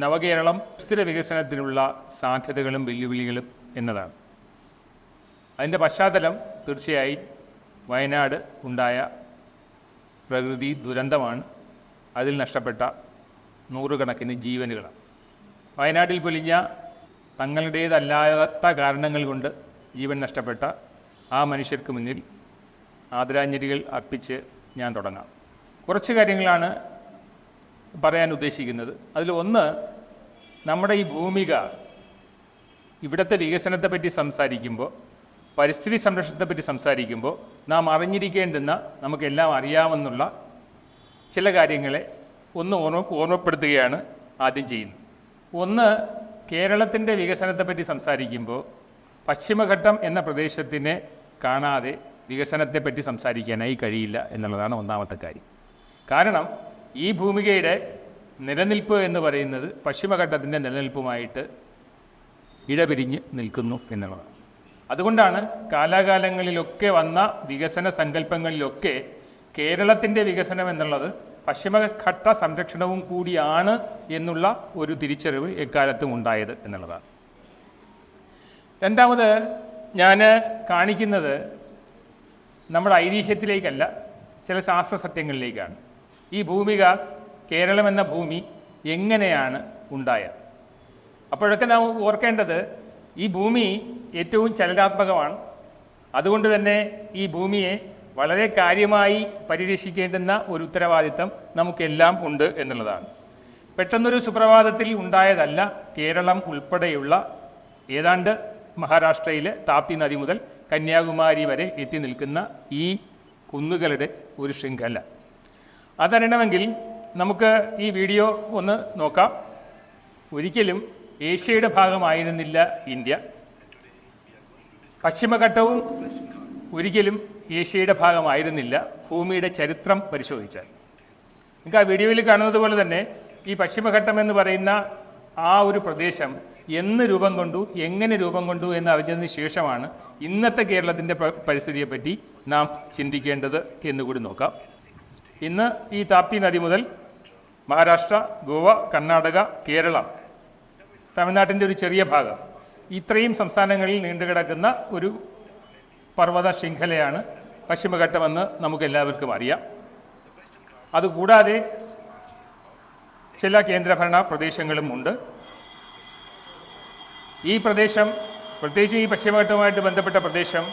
നവകേരളം സ്ഥിര വികസനത്തിനുള്ള സാധ്യതകളും വെല്ലുവിളികളും എന്നതാണ്. അതിന്റെ പശ്ചാത്തലം തീർച്ചയായും വയനാട് ഉണ്ടായ പ്രകൃതി ദുരന്തമാണ്. അതിൽ നഷ്ടപ്പെട്ട നൂറുകണക്കിന് ജീവനുകളാണ്. വയനാട്ടിൽ പൊലിഞ്ഞ തങ്ങളുടേതല്ലാത്ത കാരണങ്ങൾ കൊണ്ട് ജീവൻ നഷ്ടപ്പെട്ട ആ മനുഷ്യർക്ക് മുന്നിൽ ആദരാഞ്ജലികൾ അർപ്പിച്ച് ഞാൻ തുടങ്ങാം. കുറച്ച് കാര്യങ്ങളാണ് പറയാൻ ഉദ്ദേശിക്കുന്നത്. അതിൽ ഒന്ന് നമ്മുടെ ഈ ഭൂമിക ഇവിടുത്തെ വികസനത്തെപ്പറ്റി സംസാരിക്കുമ്പോൾ പരിസ്ഥിതി സംരക്ഷണത്തെപ്പറ്റി സംസാരിക്കുമ്പോൾ നാം അറിഞ്ഞിരിക്കേണ്ടുന്ന നമുക്കെല്ലാം അറിയാമെന്നുള്ള ചില കാര്യങ്ങളെ ഒന്ന് ഓർമ്മ ഓർമ്മപ്പെടുത്തുകയാണ് ആദ്യം ചെയ്യുന്നത്. ഒന്ന് കേരളത്തിന്റെ വികസനത്തെപ്പറ്റി സംസാരിക്കുമ്പോൾ പശ്ചിമഘട്ടം എന്ന പ്രദേശത്തിനെ കാണാതെ വികസനത്തെപ്പറ്റി സംസാരിക്കാനായി കഴിയില്ല എന്നുള്ളതാണ് ഒന്നാമത്തെ കാര്യം. കാരണം ഈ ഭൂമികയുടെ നിലനിൽപ്പ് എന്ന് പറയുന്നത് പശ്ചിമഘട്ടത്തിന്റെ നിലനിൽപ്പുമായിട്ട് ഇടപിരിഞ്ഞ് നിൽക്കുന്നു എന്നുള്ളതാണ്. അതുകൊണ്ടാണ് കാലാകാലങ്ങളിലൊക്കെ വന്ന വികസന സങ്കല്പങ്ങളിലൊക്കെ കേരളത്തിന്റെ വികസനം എന്നുള്ളത് പശ്ചിമഘട്ട സംരക്ഷണവും കൂടിയാണ് എന്നുള്ള ഒരു തിരിച്ചറിവ് എക്കാലത്തും ഉണ്ടായത് എന്നുള്ളതാണ്. രണ്ടാമത് ഞാൻ കാണിക്കുന്നത് നമ്മുടെ ഐതിഹ്യത്തിലേക്കല്ല ചില ശാസ്ത്ര സത്യങ്ങളിലേക്കാണ് ഈ ഭൂമിക കേരളം എന്ന ഭൂമി എങ്ങനെയാണ് ഉണ്ടായത്? അപ്പോഴൊക്കെ നാം ഓർക്കേണ്ടത് ഈ ഭൂമി ഏറ്റവും ചലനാത്മകമാണ്. അതുകൊണ്ട് തന്നെ ഈ ഭൂമിയെ വളരെ കാര്യമായി പരിരക്ഷിക്കേണ്ടുന്ന ഒരു ഉത്തരവാദിത്തം നമുക്കെല്ലാം ഉണ്ട് എന്നുള്ളതാണ്. പെട്ടെന്നൊരു സുപ്രഭാതത്തിൽ ഉണ്ടായതല്ല കേരളം ഉൾപ്പെടെയുള്ള ഏതാണ്ട് മഹാരാഷ്ട്രയിലെ താപ്തി നദി മുതൽ കന്യാകുമാരി വരെ എത്തി നിൽക്കുന്ന ഈ കുന്നുകളുടെ ഒരു ശൃംഖല. അതറിയണമെങ്കിൽ നമുക്ക് ഈ വീഡിയോ ഒന്ന് നോക്കാം. ഒരിക്കലും ഏഷ്യയുടെ ഭാഗമായിരുന്നില്ല ഇന്ത്യ. പശ്ചിമഘട്ടവും ഒരിക്കലും ഏഷ്യയുടെ ഭാഗമായിരുന്നില്ല. ഭൂമിയുടെ ചരിത്രം പരിശോധിച്ചാൽ. നിങ്ങൾക്ക് ആ വീഡിയോയിൽ കാണുന്നത് പോലെ തന്നെ ഈ പശ്ചിമഘട്ടം എന്ന് പറയുന്ന ആ ഒരു പ്രദേശം എന്ന് രൂപം കൊണ്ടു എങ്ങനെ രൂപം കൊണ്ടു എന്ന് അറിഞ്ഞതിന് ശേഷമാണ് ഇന്നത്തെ കേരളത്തിന്റെ പരിസ്ഥിതിയെപ്പറ്റി നാം ചിന്തിക്കേണ്ടത് എന്നുകൂടി നോക്കാം. ഇന്ന് ഈ താപ്തി നദി മുതൽ മഹാരാഷ്ട്ര ഗോവ കർണാടക കേരള തമിഴ്നാട്ടിന്റെ ഒരു ചെറിയ ഭാഗം. ഇത്രയും സംസ്ഥാനങ്ങളിൽ നീണ്ടുകിടക്കുന്ന ഒരു പർവത ശൃംഖലയാണ് പശ്ചിമഘട്ടമെന്ന് നമുക്കെല്ലാവർക്കും അറിയാം. അതുകൂടാതെ ചില കേന്ദ്രഭരണ പ്രദേശങ്ങളും ഉണ്ട്. ഈ പ്രദേശം പ്രത്യേകിച്ച് ഈ പശ്ചിമഘട്ടവുമായിട്ട് ബന്ധപ്പെട്ട പ്രദേശം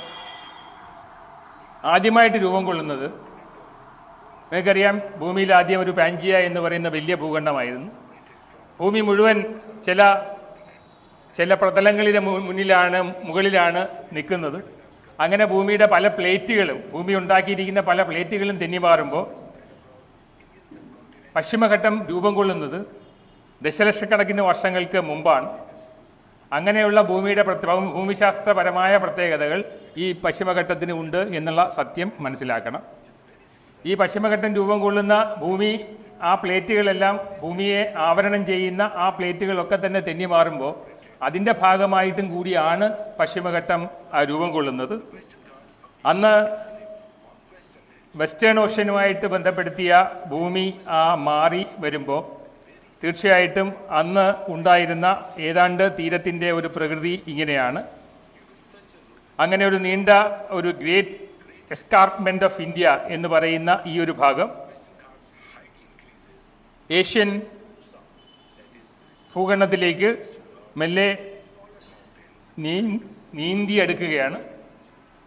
ആദ്യമായിട്ട് രൂപം കൊള്ളുന്നത് നിങ്ങൾക്കറിയാം ഭൂമിയിൽ ആദ്യം ഒരു പാഞ്ചിയ എന്ന് പറയുന്ന വലിയ ഭൂഖണ്ഡമായിരുന്നു. ഭൂമി മുഴുവൻ ചില ചില പ്രതലങ്ങളിലെ മുന്നിലാണ് മുകളിലാണ് നിൽക്കുന്നത്. അങ്ങനെ ഭൂമിയുടെ പല പ്ലേറ്റുകളും ഭൂമി ഉണ്ടാക്കിയിരിക്കുന്ന പല പ്ലേറ്റുകളും തെന്നിമാറുമ്പോൾ പശ്ചിമഘട്ടം രൂപം കൊള്ളുന്നത് ദശലക്ഷക്കണക്കിന് വർഷങ്ങൾക്ക് മുമ്പാണ്. അങ്ങനെയുള്ള ഭൂമിയുടെ ഭൂമിശാസ്ത്രപരമായ പ്രത്യേകതകൾ ഈ പശ്ചിമഘട്ടത്തിന് ഉണ്ട് എന്നുള്ള സത്യം മനസ്സിലാക്കണം. ഈ പശ്ചിമഘട്ടം രൂപം കൊള്ളുന്ന ഭൂമി ആ പ്ലേറ്റുകളെല്ലാം ഭൂമിയെ ആവരണം ചെയ്യുന്ന ആ പ്ലേറ്റുകളൊക്കെ തന്നെ തെന്നി മാറുമ്പോൾ അതിന്റെ ഭാഗമായിട്ടും കൂടിയാണ് പശ്ചിമഘട്ടം രൂപം കൊള്ളുന്നത്. അന്ന് വെസ്റ്റേൺ ഓഷ്യനുമായിട്ട് ബന്ധപ്പെടുത്തിയ ഭൂമി ആ മാറി വരുമ്പോൾ തീർച്ചയായിട്ടും അന്ന് ഉണ്ടായിരുന്ന ഏതാണ്ട് തീരത്തിന്റെ ഒരു പ്രകൃതി ഇങ്ങനെയാണ്. അങ്ങനെ ഒരു നീണ്ട ഒരു ഗ്രേറ്റ് എസ്കാർപ്മെന്റ് ഓഫ് ഇന്ത്യ എന്ന് പറയുന്ന ഈ ഒരു ഭാഗം. ഏഷ്യൻ ഭൂഖണ്ഡത്തിലേക്ക് മെല്ലെ നീ നീന്തിയെടുക്കുകയാണ്.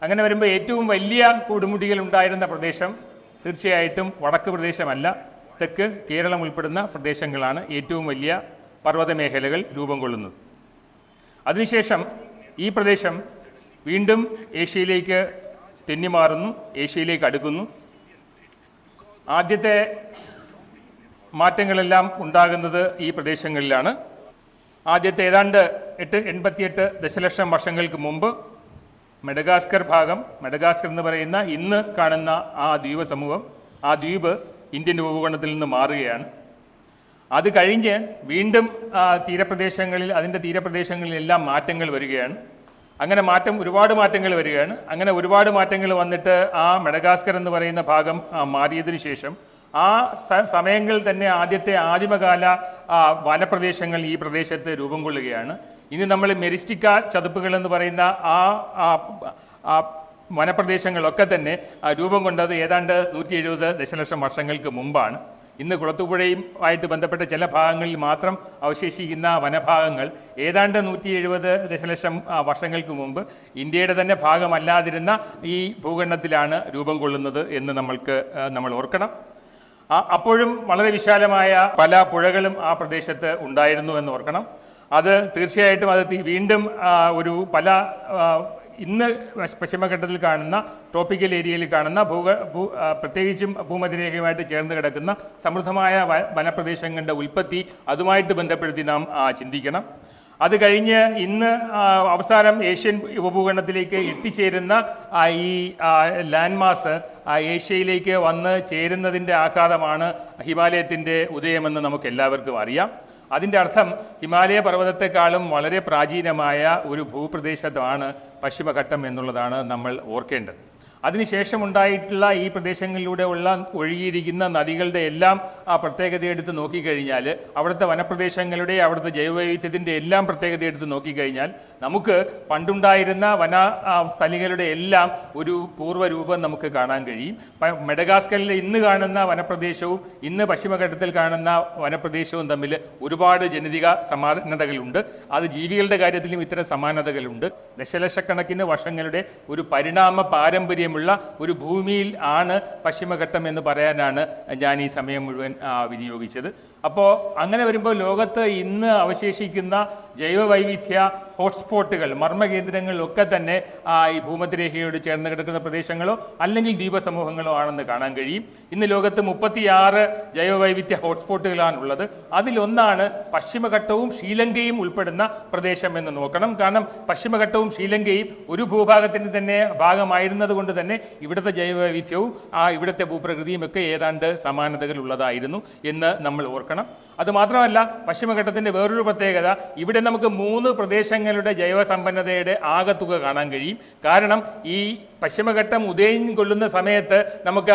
അങ്ങനെ വരുമ്പോൾ ഏറ്റവും വലിയ കൊടുമുടികൾ ഉണ്ടായിരുന്ന പ്രദേശം തീർച്ചയായിട്ടും വടക്ക് പ്രദേശമല്ല. തെക്ക് കേരളം ഉൾപ്പെടുന്ന പ്രദേശങ്ങളാണ് ഏറ്റവും വലിയ പർവത മേഖലകൾ രൂപം കൊള്ളുന്നത്. അതിനുശേഷം ഈ പ്രദേശം വീണ്ടും ഏഷ്യയിലേക്ക് തെന്നിമാറുന്നു ഏഷ്യയിലേക്ക് അടുക്കുന്നു. ആദ്യത്തെ മാറ്റങ്ങളെല്ലാം ഉണ്ടാകുന്നത് ഈ പ്രദേശങ്ങളിലാണ്. ആദ്യത്തെ ഏതാണ്ട് എട്ട് എൺപത്തിയെട്ട് ദശലക്ഷം വർഷങ്ങൾക്ക് മുമ്പ് മെഡഗാസ്കർ ഭാഗം മെഡഗാസ്കർ എന്ന് പറയുന്ന ഇന്ന് കാണുന്ന ആ ദ്വീപ സമൂഹം ആ ദ്വീപ് ഇന്ത്യൻ ഉപഭൂഖണ്ഡത്തിൽ നിന്ന് മാറുകയാണ്. അത് കഴിഞ്ഞ് വീണ്ടും തീരപ്രദേശങ്ങളിൽ അതിന്റെ തീരപ്രദേശങ്ങളിലെല്ലാം മാറ്റങ്ങൾ വരികയാണ്. അങ്ങനെ മാറ്റം ഒരുപാട് മാറ്റങ്ങൾ വരികയാണ്. അങ്ങനെ ഒരുപാട് മാറ്റങ്ങൾ വന്നിട്ട് ആ മെഡഗാസ്കർ എന്ന് പറയുന്ന ഭാഗം മാറിയതിന് ശേഷം ആ സമയങ്ങളിൽ തന്നെ ആദ്യത്തെ ആദിമകാല വനപ്രദേശങ്ങൾ ഈ പ്രദേശത്ത് രൂപം കൊള്ളുകയാണ് ഇനി നമ്മൾ മെരിസ്റ്റിക്ക ചതുപ്പുകൾ എന്ന് പറയുന്ന ആ വനപ്രദേശങ്ങളൊക്കെ തന്നെ രൂപം കൊണ്ടത് ഏതാണ്ട് നൂറ്റി എഴുപത് ദശലക്ഷം വർഷങ്ങൾക്ക് മുമ്പാണ്. ഇന്ന് കുളത്തുപുഴയും ആയിട്ട് ബന്ധപ്പെട്ട ചില ഭാഗങ്ങളിൽ മാത്രം അവശേഷിക്കുന്ന വനഭാഗങ്ങൾ ഏതാണ്ട് നൂറ്റി എഴുപത് ദശലക്ഷം വർഷങ്ങൾക്ക് മുമ്പ് ഇന്ത്യയുടെ തന്നെ ഭാഗമല്ലാതിരുന്ന ഈ ഭൂഖണ്ഡത്തിലാണ് രൂപം കൊള്ളുന്നത് എന്ന് നമ്മൾക്ക് നമ്മൾ ഓർക്കണം. അപ്പോഴും വളരെ വിശാലമായ പല പുഴകളും ആ പ്രദേശത്ത് ഉണ്ടായിരുന്നു എന്ന് ഓർക്കണം. അത് തീർച്ചയായിട്ടും അത് വീണ്ടും ഒരു പല ഇന്ന് പശ്ചിമഘട്ടത്തിൽ കാണുന്ന ട്രോപ്പിക്കൽ ഏരിയയിൽ കാണുന്ന ഭൂ ആ, പ്രത്യേകിച്ചും ഭൂമധ്യരേഖയുമായിട്ട് ചേർന്ന് കിടക്കുന്ന സമൃദ്ധമായ വനപ്രദേശങ്ങളുടെ ഉൽപ്പത്തി അതുമായിട്ട് ബന്ധപ്പെടുത്തി നാം ചിന്തിക്കണം. അത് കഴിഞ്ഞ് ഇന്ന് അവസാനം ഏഷ്യൻ ഉപഭൂഖണ്ഡത്തിലേക്ക് എത്തിച്ചേരുന്ന ഈ ലാൻഡ് മാസ് ഏഷ്യയിലേക്ക് വന്ന് ചേരുന്നതിന്റെ ആഘാതമാണ് ഹിമാലയത്തിന്റെ ഉദയമെന്ന് നമുക്ക് എല്ലാവർക്കും അറിയാം. അതിന്റെ അർത്ഥം ഹിമാലയ പർവതത്തെക്കാളും വളരെ പ്രാചീനമായ ഒരു ഭൂപ്രദേശത്താണ് പശ്ചിമഘട്ടം എന്നുള്ളതാണ് നമ്മൾ ഓർക്കേണ്ടത്. അതിനുശേഷം ഉണ്ടായിട്ടുള്ള ഈ പ്രദേശങ്ങളിലൂടെ ഉള്ള ഒഴുകിയിരിക്കുന്ന നദികളുടെ എല്ലാം ആ പ്രത്യേകത എടുത്ത് നോക്കിക്കഴിഞ്ഞാൽ അവിടുത്തെ വനപ്രദേശങ്ങളുടെ അവിടുത്തെ ജൈവവൈവിധ്യത്തിന്റെ എല്ലാം പ്രത്യേകത എടുത്ത് നോക്കിക്കഴിഞ്ഞാൽ നമുക്ക് പണ്ടുണ്ടായിരുന്ന വന സ്ഥലികളുടെ എല്ലാം ഒരു പൂർവരൂപം നമുക്ക് കാണാൻ കഴിയും. മെഡഗാസ്കറിലെ ഇന്ന് കാണുന്ന വനപ്രദേശവും ഇന്ന് പശ്ചിമഘട്ടത്തിൽ കാണുന്ന വനപ്രദേശവും തമ്മിൽ ഒരുപാട് ജനിതിക സമാനതകളുണ്ട്. അത് ജീവികളുടെ കാര്യത്തിലും ഇത്തരം സമാനതകളുണ്ട്. ദശലക്ഷക്കണക്കിന് വർഷങ്ങളുടെ ഒരു പരിണാമ പാരമ്പര്യമുള്ള ഒരു ഭൂമിയിൽ ആണ് പശ്ചിമഘട്ടം എന്ന് പറയാനാണ് ഞാൻ ഈ സമയം മുഴുവൻ വിനിയോഗിച്ചത്. അപ്പോൾ അങ്ങനെ വരുമ്പോൾ ലോകത്ത് ഇന്ന് അവശേഷിക്കുന്ന ജൈവവൈവിധ്യ ഹോട്ട്സ്പോട്ടുകൾ മർമ്മകേന്ദ്രങ്ങളിലൊക്കെ തന്നെ ഈ ഭൂമധ്യരേഖയോട് ചേർന്ന് കിടക്കുന്ന പ്രദേശങ്ങളോ അല്ലെങ്കിൽ ദ്വീപസമൂഹങ്ങളോ ആണെന്ന് കാണാൻ കഴിയും. ഇന്ന് ലോകത്ത് മുപ്പത്തിയാറ് ജൈവവൈവിധ്യ ഹോട്ട്സ്പോട്ടുകളാണുള്ളത്. അതിലൊന്നാണ് പശ്ചിമഘട്ടവും ശ്രീലങ്കയും ഉൾപ്പെടുന്ന പ്രദേശം എന്ന് നോക്കണം. കാരണം പശ്ചിമഘട്ടവും ശ്രീലങ്കയും ഒരു ഭൂഭാഗത്തിന്റെ തന്നെ ഭാഗമായിരുന്നത് കൊണ്ട് തന്നെ ഇവിടുത്തെ ജൈവവൈവിധ്യവും ആ ഇവിടുത്തെ ഭൂപ്രകൃതിയും ഒക്കെ ഏതാണ്ട് സമാനതകൾ ഉള്ളതായിരുന്നു എന്ന് നമ്മൾ ഓർക്കണം. അതുമാത്രമല്ല പശ്ചിമഘട്ടത്തിന്റെ വേറൊരു പ്രത്യേകത ഇവിടെ നമുക്ക് മൂന്ന് പ്രദേശങ്ങളുടെ ജൈവസമ്പന്നതയുടെ ആകത്തുക കാണാൻ കഴിയും. കാരണം ഈ പശ്ചിമഘട്ടം ഉദയം കൊള്ളുന്ന സമയത്ത് നമുക്ക്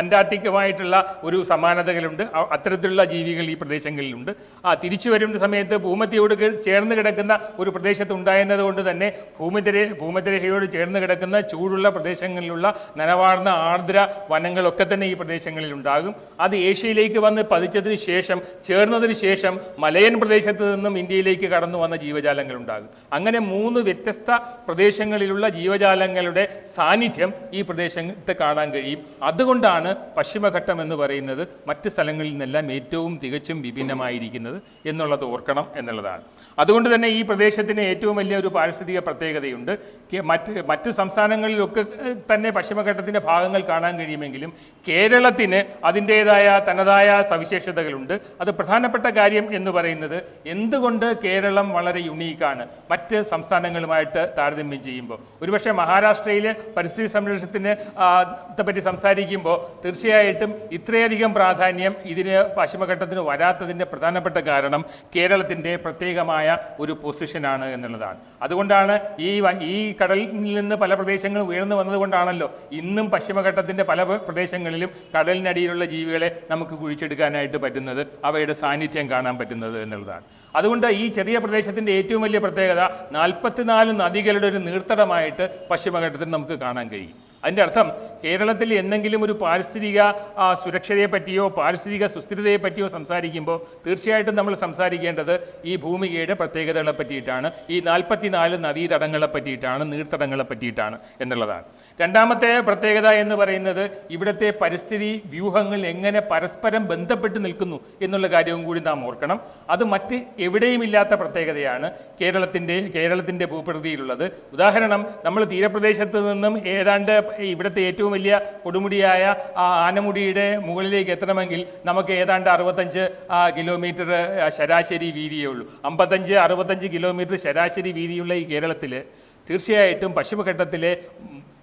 അന്റാർട്ടിക്കുമായിട്ടുള്ള ഒരു സമാനതകളുണ്ട്. അത്തരത്തിലുള്ള ജീവികൾ ഈ പ്രദേശങ്ങളിലുണ്ട്. ആ തിരിച്ചു വരുന്ന സമയത്ത് ഭൂമധ്യയോട് ചേർന്ന് കിടക്കുന്ന ഒരു പ്രദേശത്ത് ഉണ്ടായിരുന്നത് കൊണ്ട് തന്നെ ഭൂമധ്യരേ ഭൂമധ്യരേഖയോട് ചേർന്ന് കിടക്കുന്ന ചൂടുള്ള പ്രദേശങ്ങളിലുള്ള നനവാർന്ന ആർദ്ര വനങ്ങളൊക്കെ തന്നെ ഈ പ്രദേശങ്ങളിൽ ഉണ്ടാകും അത് ഏഷ്യയിലേക്ക് വന്ന് പതിച്ചതിന് ശേഷം ചേർന്നതിന് ശേഷം മലയൻ പ്രദേശത്ത് നിന്നും ഇന്ത്യയിലേക്ക് കടന്നു വന്ന ജീവജാലങ്ങൾ ഉണ്ടാകും അങ്ങനെ മൂന്ന് വ്യത്യസ്ത പ്രദേശങ്ങളിലുള്ള ജീവജാലങ്ങളുടെ സാന്നിധ്യം ഈ പ്രദേശത്ത് കാണാൻ കഴിയും. അതുകൊണ്ടാണ് പശ്ചിമഘട്ടം എന്ന് പറയുന്നത് മറ്റ് സ്ഥലങ്ങളിൽ നിന്നെല്ലാം ഏറ്റവും തികച്ചും വിഭിന്നമായിരിക്കുന്നത് എന്നുള്ളത് ഓർക്കണം എന്നുള്ളതാണ്. അതുകൊണ്ട് തന്നെ ഈ പ്രദേശത്തിന് ഏറ്റവും വലിയ ഒരു പാരിസ്ഥിതിക പ്രത്യേകതയുണ്ട്. മറ്റ് മറ്റ് സംസ്ഥാനങ്ങളിലൊക്കെ തന്നെ പശ്ചിമഘട്ടത്തിന്റെ ഭാഗങ്ങൾ കാണാൻ കഴിയുമെങ്കിലും കേരളത്തിന് അതിന്റേതായ തനതായ സവിശേഷതകളുണ്ട്. അത് പ്രധാനപ്പെട്ട കാര്യം എന്ന് പറയുന്നത് എന്തുകൊണ്ട് കേരളം വളരെ യുണീക്കാണ് മറ്റ് സംസ്ഥാനങ്ങളുമായിട്ട് താരതമ്യം ചെയ്യുമ്പോൾ. ഒരുപക്ഷെ മഹാരാഷ്ട്രയിൽ പരിസ്ഥിതി സംരക്ഷണത്തിന് പറ്റി സംസാരിക്കുമ്പോൾ തീർച്ചയായിട്ടും ഇത്രയധികം പ്രാധാന്യം ഇതിന് പശ്ചിമഘട്ടത്തിന് വരാത്തതിന്റെ പ്രധാനപ്പെട്ട കാരണം കേരളത്തിന്റെ പ്രത്യേകമായ ഒരു പൊസിഷനാണ് എന്നുള്ളതാണ്. അതുകൊണ്ടാണ് ഈ ഈ കടലിൽ നിന്ന് പല പ്രദേശങ്ങളും ഉയർന്നു വന്നതുകൊണ്ടാണല്ലോ ഇന്നും പശ്ചിമഘട്ടത്തിന്റെ പല പ്രദേശങ്ങളിലും കടലിനടിയിലുള്ള ജീവികളെ നമുക്ക് കുഴിച്ചെടുക്കാനായിട്ട് പറ്റുന്നത് അവയുടെ സാന്നിധ്യം കാണാൻ പറ്റുന്നത് എന്നുള്ളതാണ്. അതുകൊണ്ട് ഈ ചെറിയ പ്രദേശത്തിന്റെ ഏറ്റവും വലിയ പ്രത്യേകത നാൽപ്പത്തിനാല് നദികളുടെ ഒരു നീർത്തടമായിട്ട് പശ്ചിമഘട്ടത്തിൽ നമുക്ക് കാണാൻ കഴിയും. അതിന്റെ അർത്ഥം കേരളത്തിൽ എന്തെങ്കിലും ഒരു പാരിസ്ഥിതിക സുരക്ഷയെ പറ്റിയോ പാരിസ്ഥിതിക സുസ്ഥിരതയെ പറ്റിയോ സംസാരിക്കുമ്പോൾ തീർച്ചയായിട്ടും നമ്മൾ സംസാരിക്കേണ്ടത് ഈ ഭൂമികയുടെ പ്രത്യേകതകളെ പറ്റിയിട്ടാണ്. ഈ നാൽപ്പത്തിനാല് നദീതടങ്ങളെ പറ്റിയിട്ടാണ് നീർത്തടങ്ങളെ പറ്റിയിട്ടാണ് എന്നുള്ളതാണ്. രണ്ടാമത്തെ പ്രത്യേകത എന്ന് പറയുന്നത് ഇവിടുത്തെ പരിസ്ഥിതി വ്യൂഹങ്ങൾ എങ്ങനെ പരസ്പരം ബന്ധപ്പെട്ട് നിൽക്കുന്നു എന്നുള്ള കാര്യവും കൂടി നാം ഓർക്കണം. അത് മറ്റ് എവിടെയും ഇല്ലാത്ത പ്രത്യേകതയാണ് കേരളത്തിന്റെ കേരളത്തിന്റെ ഭൂപ്രകൃതിയിലുള്ളത്. ഉദാഹരണം നമ്മൾ തീരപ്രദേശത്ത് നിന്നും ഏതാണ്ട് ഇവിടുത്തെ ഏറ്റവും വലിയ കൊടുമുടിയായ ആനമുടിയുടെ മുകളിലേക്ക് എത്തണമെങ്കിൽ നമുക്ക് ഏതാണ്ട് അറുപത്തഞ്ച് കിലോമീറ്റർ ശരാശരി വീതിയേ ഉള്ളൂ. അമ്പത്തഞ്ച് അറുപത്തഞ്ച് കിലോമീറ്റർ ശരാശരി വീതിയുള്ള ഈ കേരളത്തിൽ തീർച്ചയായിട്ടും പശ്ചിമഘട്ടത്തിലെ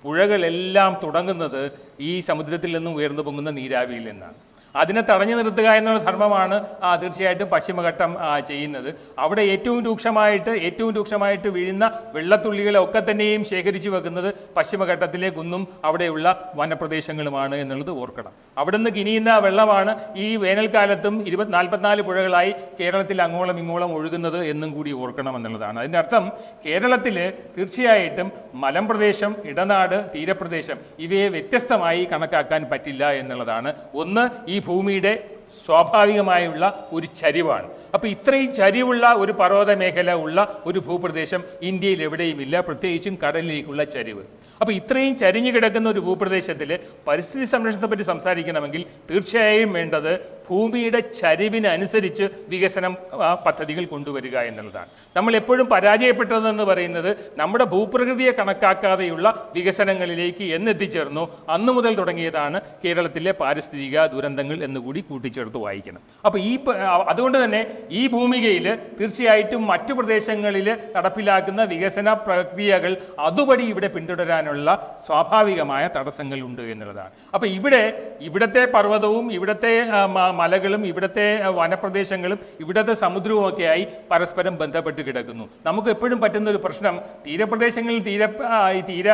പുഴകളെല്ലാം തുടങ്ങുന്നത് ഈ സമുദ്രത്തിൽ നിന്നും ഉയർന്നു പൊങ്ങുന്ന നീരാവിയിൽ നിന്നാണ്. അതിനെ തടഞ്ഞു നിർത്തുക എന്നുള്ള ധർമ്മമാണ് തീർച്ചയായിട്ടും പശ്ചിമഘട്ടം ചെയ്യുന്നത്. അവിടെ ഏറ്റവും രൂക്ഷമായിട്ട് ഏറ്റവും രൂക്ഷമായിട്ട് വീഴുന്ന വെള്ളത്തുള്ളികളെ ഒക്കെ തന്നെയും ശേഖരിച്ചു വെക്കുന്നത് പശ്ചിമഘട്ടത്തിലെ കുന്നും അവിടെയുള്ള വനപ്രദേശങ്ങളുമാണ് എന്നുള്ളത് ഓർക്കണം. അവിടെ നിന്ന് കിനിയുന്ന വെള്ളമാണ് ഈ വേനൽക്കാലത്തും ഇരുപത് നാൽപ്പത്തിനാല് പുഴകളായി കേരളത്തിൽ അങ്ങോളം ഇങ്ങോളം ഒഴുകുന്നത് എന്നും കൂടി ഓർക്കണം എന്നുള്ളതാണ്. അതിന്റെ അർത്ഥം കേരളത്തിൽ തീർച്ചയായിട്ടും മലമ്പ്രദേശം ഇടനാട് തീരപ്രദേശം ഇവയെ വ്യത്യസ്തമായി കണക്കാക്കാൻ പറ്റില്ല എന്നുള്ളതാണ്. ഒന്ന് ഈ ഭൂമിയുടെ സ്വാഭാവികമായുള്ള ഒരു ചരിവാണ്. അപ്പോൾ ഇത്രയും ചരിവുള്ള ഒരു പർവത മേഖല ഉള്ള ഒരു ഭൂപ്രദേശം ഇന്ത്യയിൽ എവിടെയുമില്ല. പ്രത്യേകിച്ചും കടലിലേക്കുള്ള ചരിവ്. അപ്പോൾ ഇത്രയും ചരിഞ്ഞു കിടക്കുന്ന ഒരു ഭൂപ്രദേശത്തിൽ പരിസ്ഥിതി സംരക്ഷണത്തെ പറ്റി സംസാരിക്കണമെങ്കിൽ തീർച്ചയായും വേണ്ടത് ഭൂമിയുടെ ചരിവിനനുസരിച്ച് വികസനം പദ്ധതികൾ കൊണ്ടുവരിക എന്നുള്ളതാണ്. നമ്മൾ എപ്പോഴും പരാജയപ്പെട്ടതെന്ന് പറയുന്നത് നമ്മുടെ ഭൂപ്രകൃതിയെ കണക്കാക്കാതെയുള്ള വികസനങ്ങളിലേക്ക് എന്നെത്തിച്ചേർന്നു. അന്നു മുതൽ തുടങ്ങിയതാണ് കേരളത്തിലെ പാരിസ്ഥിതിക ദുരന്തങ്ങൾ എന്നുകൂടി കൂട്ടിച്ചേർത്ത് വായിക്കണം. അപ്പോൾ ഈ അതുകൊണ്ട് തന്നെ ഈ ഭൂമികയിൽ തീർച്ചയായിട്ടും മറ്റു പ്രദേശങ്ങളിൽ നടപ്പിലാക്കുന്ന വികസന പ്രക്രിയകൾ അതുപടി ഇവിടെ പിന്തുടരാനുള്ള സ്വാഭാവികമായ തടസ്സങ്ങളുണ്ട് എന്നുള്ളതാണ്. അപ്പോൾ ഇവിടെ ഇവിടത്തെ പർവതവും ഇവിടുത്തെ മലകളും ഇവിടുത്തെ വനപ്രദേശങ്ങളും ഇവിടുത്തെ സമുദ്രവും ഒക്കെയായി പരസ്പരം ബന്ധപ്പെട്ട് കിടക്കുന്നു. നമുക്ക് എപ്പോഴും പറ്റുന്ന ഒരു പ്രശ്നം തീരപ്രദേശങ്ങളിൽ തീര തീര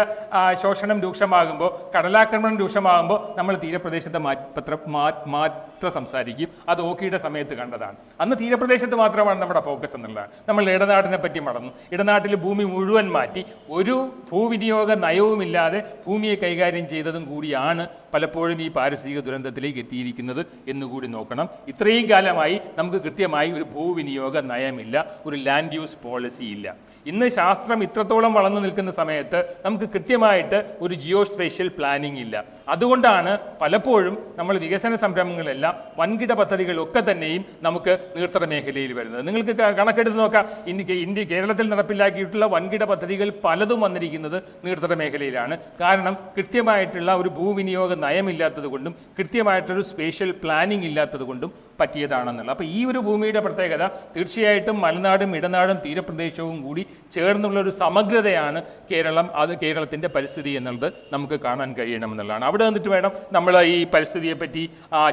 ശോഷണം രൂക്ഷമാകുമ്പോൾ കടലാക്രമണം രൂക്ഷമാകുമ്പോൾ നമ്മൾ തീരപ്രദേശത്തെ മാറ്റ മാത്രം സംസാരിക്കും. അത് ഓക്കിയുടെ സമയത്ത് കണ്ടതാണ്. അന്ന് തീരപ്രദേശത്ത് മാത്രമാണ് നമ്മുടെ ഫോക്കസ് എന്നുള്ളത്. നമ്മൾ ഇടനാടിനെ പറ്റി മറന്നു. ഇടനാട്ടിൽ ഭൂമി മുഴുവൻ മാറ്റി. ഒരു ഭൂവിനിയോഗ നയവുമില്ലാതെ ഭൂമിയെ കൈകാര്യം ചെയ്തതും കൂടിയാണ് പലപ്പോഴും ഈ പാരിസ്ഥിതിക ദുരന്തത്തിലേക്ക് എത്തിയിരിക്കുന്നത് എന്നുകൂടി നോക്കണം. ഇത്രയും കാലമായി നമുക്ക് കൃത്യമായി ഒരു ഭൂവിനിയോഗ നയമില്ല ഒരു ലാൻഡ് യൂസ് പോളിസി ഇല്ല. ഇന്ന് ശാസ്ത്രം ഇത്രത്തോളം വളർന്നു നിൽക്കുന്ന സമയത്ത് നമുക്ക് കൃത്യമായിട്ട് ഒരു ജിയോ സ്പേഷ്യൽ പ്ലാനിംഗ് ഇല്ല. അതുകൊണ്ടാണ് പലപ്പോഴും നമ്മൾ വികസന സംരംഭങ്ങളെല്ലാം വൻകിട പദ്ധതികളൊക്കെ തന്നെയും നമുക്ക് നീർത്തട മേഖലയിൽ വരുന്നത്. നിങ്ങൾക്ക് കണക്കെടുത്ത് നോക്കാം. ഇന്ത്യ ഇന്ത്യ കേരളത്തിൽ നടപ്പിലാക്കിയിട്ടുള്ള വൻകിട പദ്ധതികൾ പലതും വന്നിരിക്കുന്നത് നീർത്തട മേഖലയിലാണ്. കാരണം കൃത്യമായിട്ടുള്ള ഒരു ഭൂവിനിയോഗ നയമില്ലാത്തത് കൊണ്ടും കൃത്യമായിട്ടൊരു സ്പേഷ്യൽ പ്ലാനിംഗ് ഇല്ലാത്തത് കൊണ്ടും പറ്റിയതാണെന്നുള്ളത്. അപ്പോൾ ഈ ഒരു ഭൂമിയുടെ പ്രത്യേകത തീർച്ചയായിട്ടും മലനാടും ഇടനാടും തീരപ്രദേശവും കൂടി ചേർന്നുള്ള ഒരു സമഗ്രതയാണ് കേരളം അത് കേരളത്തിന്റെ പരിസ്ഥിതി എന്നുള്ളത് നമുക്ക് കാണാൻ കഴിയണം എന്നുള്ളതാണ് അവിടെ നിന്നിട്ട് വേണം നമ്മൾ ഈ പരിസ്ഥിതിയെ പറ്റി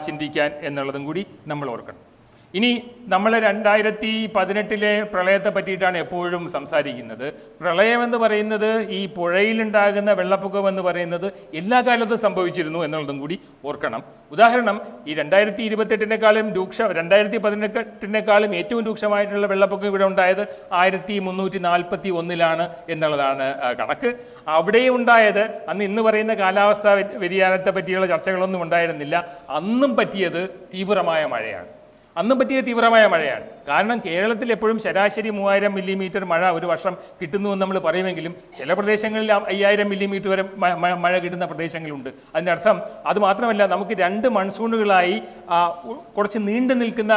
ചിന്തിക്കാൻ എന്നുള്ളതും കൂടി നമ്മൾ ഓർക്കണം. ഇനി നമ്മൾ രണ്ടായിരത്തി പതിനെട്ടിലെ പ്രളയത്തെ പറ്റിയിട്ടാണ് എപ്പോഴും സംസാരിക്കുന്നത്. പ്രളയമെന്ന് പറയുന്നത് ഈ പുഴയിലുണ്ടാകുന്ന വെള്ളപ്പൊക്കം എന്ന് പറയുന്നത് എല്ലാ കാലത്തും സംഭവിച്ചിരുന്നു എന്നുള്ളതും കൂടി ഓർക്കണം. ഉദാഹരണം ഈ രണ്ടായിരത്തി ഇരുപത്തെട്ടിനേക്കാളും രൂക്ഷ രണ്ടായിരത്തി പതിനെട്ടിനേക്കാളും ഏറ്റവും രൂക്ഷമായിട്ടുള്ള വെള്ളപ്പൊക്കം ഇവിടെ ഉണ്ടായത് ആയിരത്തി മുന്നൂറ്റി നാൽപ്പത്തി ഒന്നിലാണ് എന്നുള്ളതാണ് കണക്ക്. അവിടെ ഉണ്ടായത് അന്ന് ഇന്ന് പറയുന്ന കാലാവസ്ഥാ വ്യതിയാനത്തെ പറ്റിയുള്ള ചർച്ചകളൊന്നും ഉണ്ടായിരുന്നില്ല. അന്നും പറ്റിയത് തീവ്രമായ മഴയാണ്. അന്നും പറ്റിയ തീവ്രമായ മഴയാണ്. കാരണം കേരളത്തിൽ എപ്പോഴും ശരാശരി മൂവായിരം മില്ലിമീറ്റർ മഴ ഒരു വർഷം കിട്ടുന്നു എന്ന് നമ്മൾ പറയുമെങ്കിലും ചില പ്രദേശങ്ങളിൽ അയ്യായിരം മില്ലിമീറ്റർ വരെ മഴ കിട്ടുന്ന പ്രദേശങ്ങളുണ്ട്. അതിന്റെ അർത്ഥം അത് മാത്രമല്ല നമുക്ക് രണ്ട് മൺസൂണുകളായി കുറച്ച് നീണ്ടു നിൽക്കുന്ന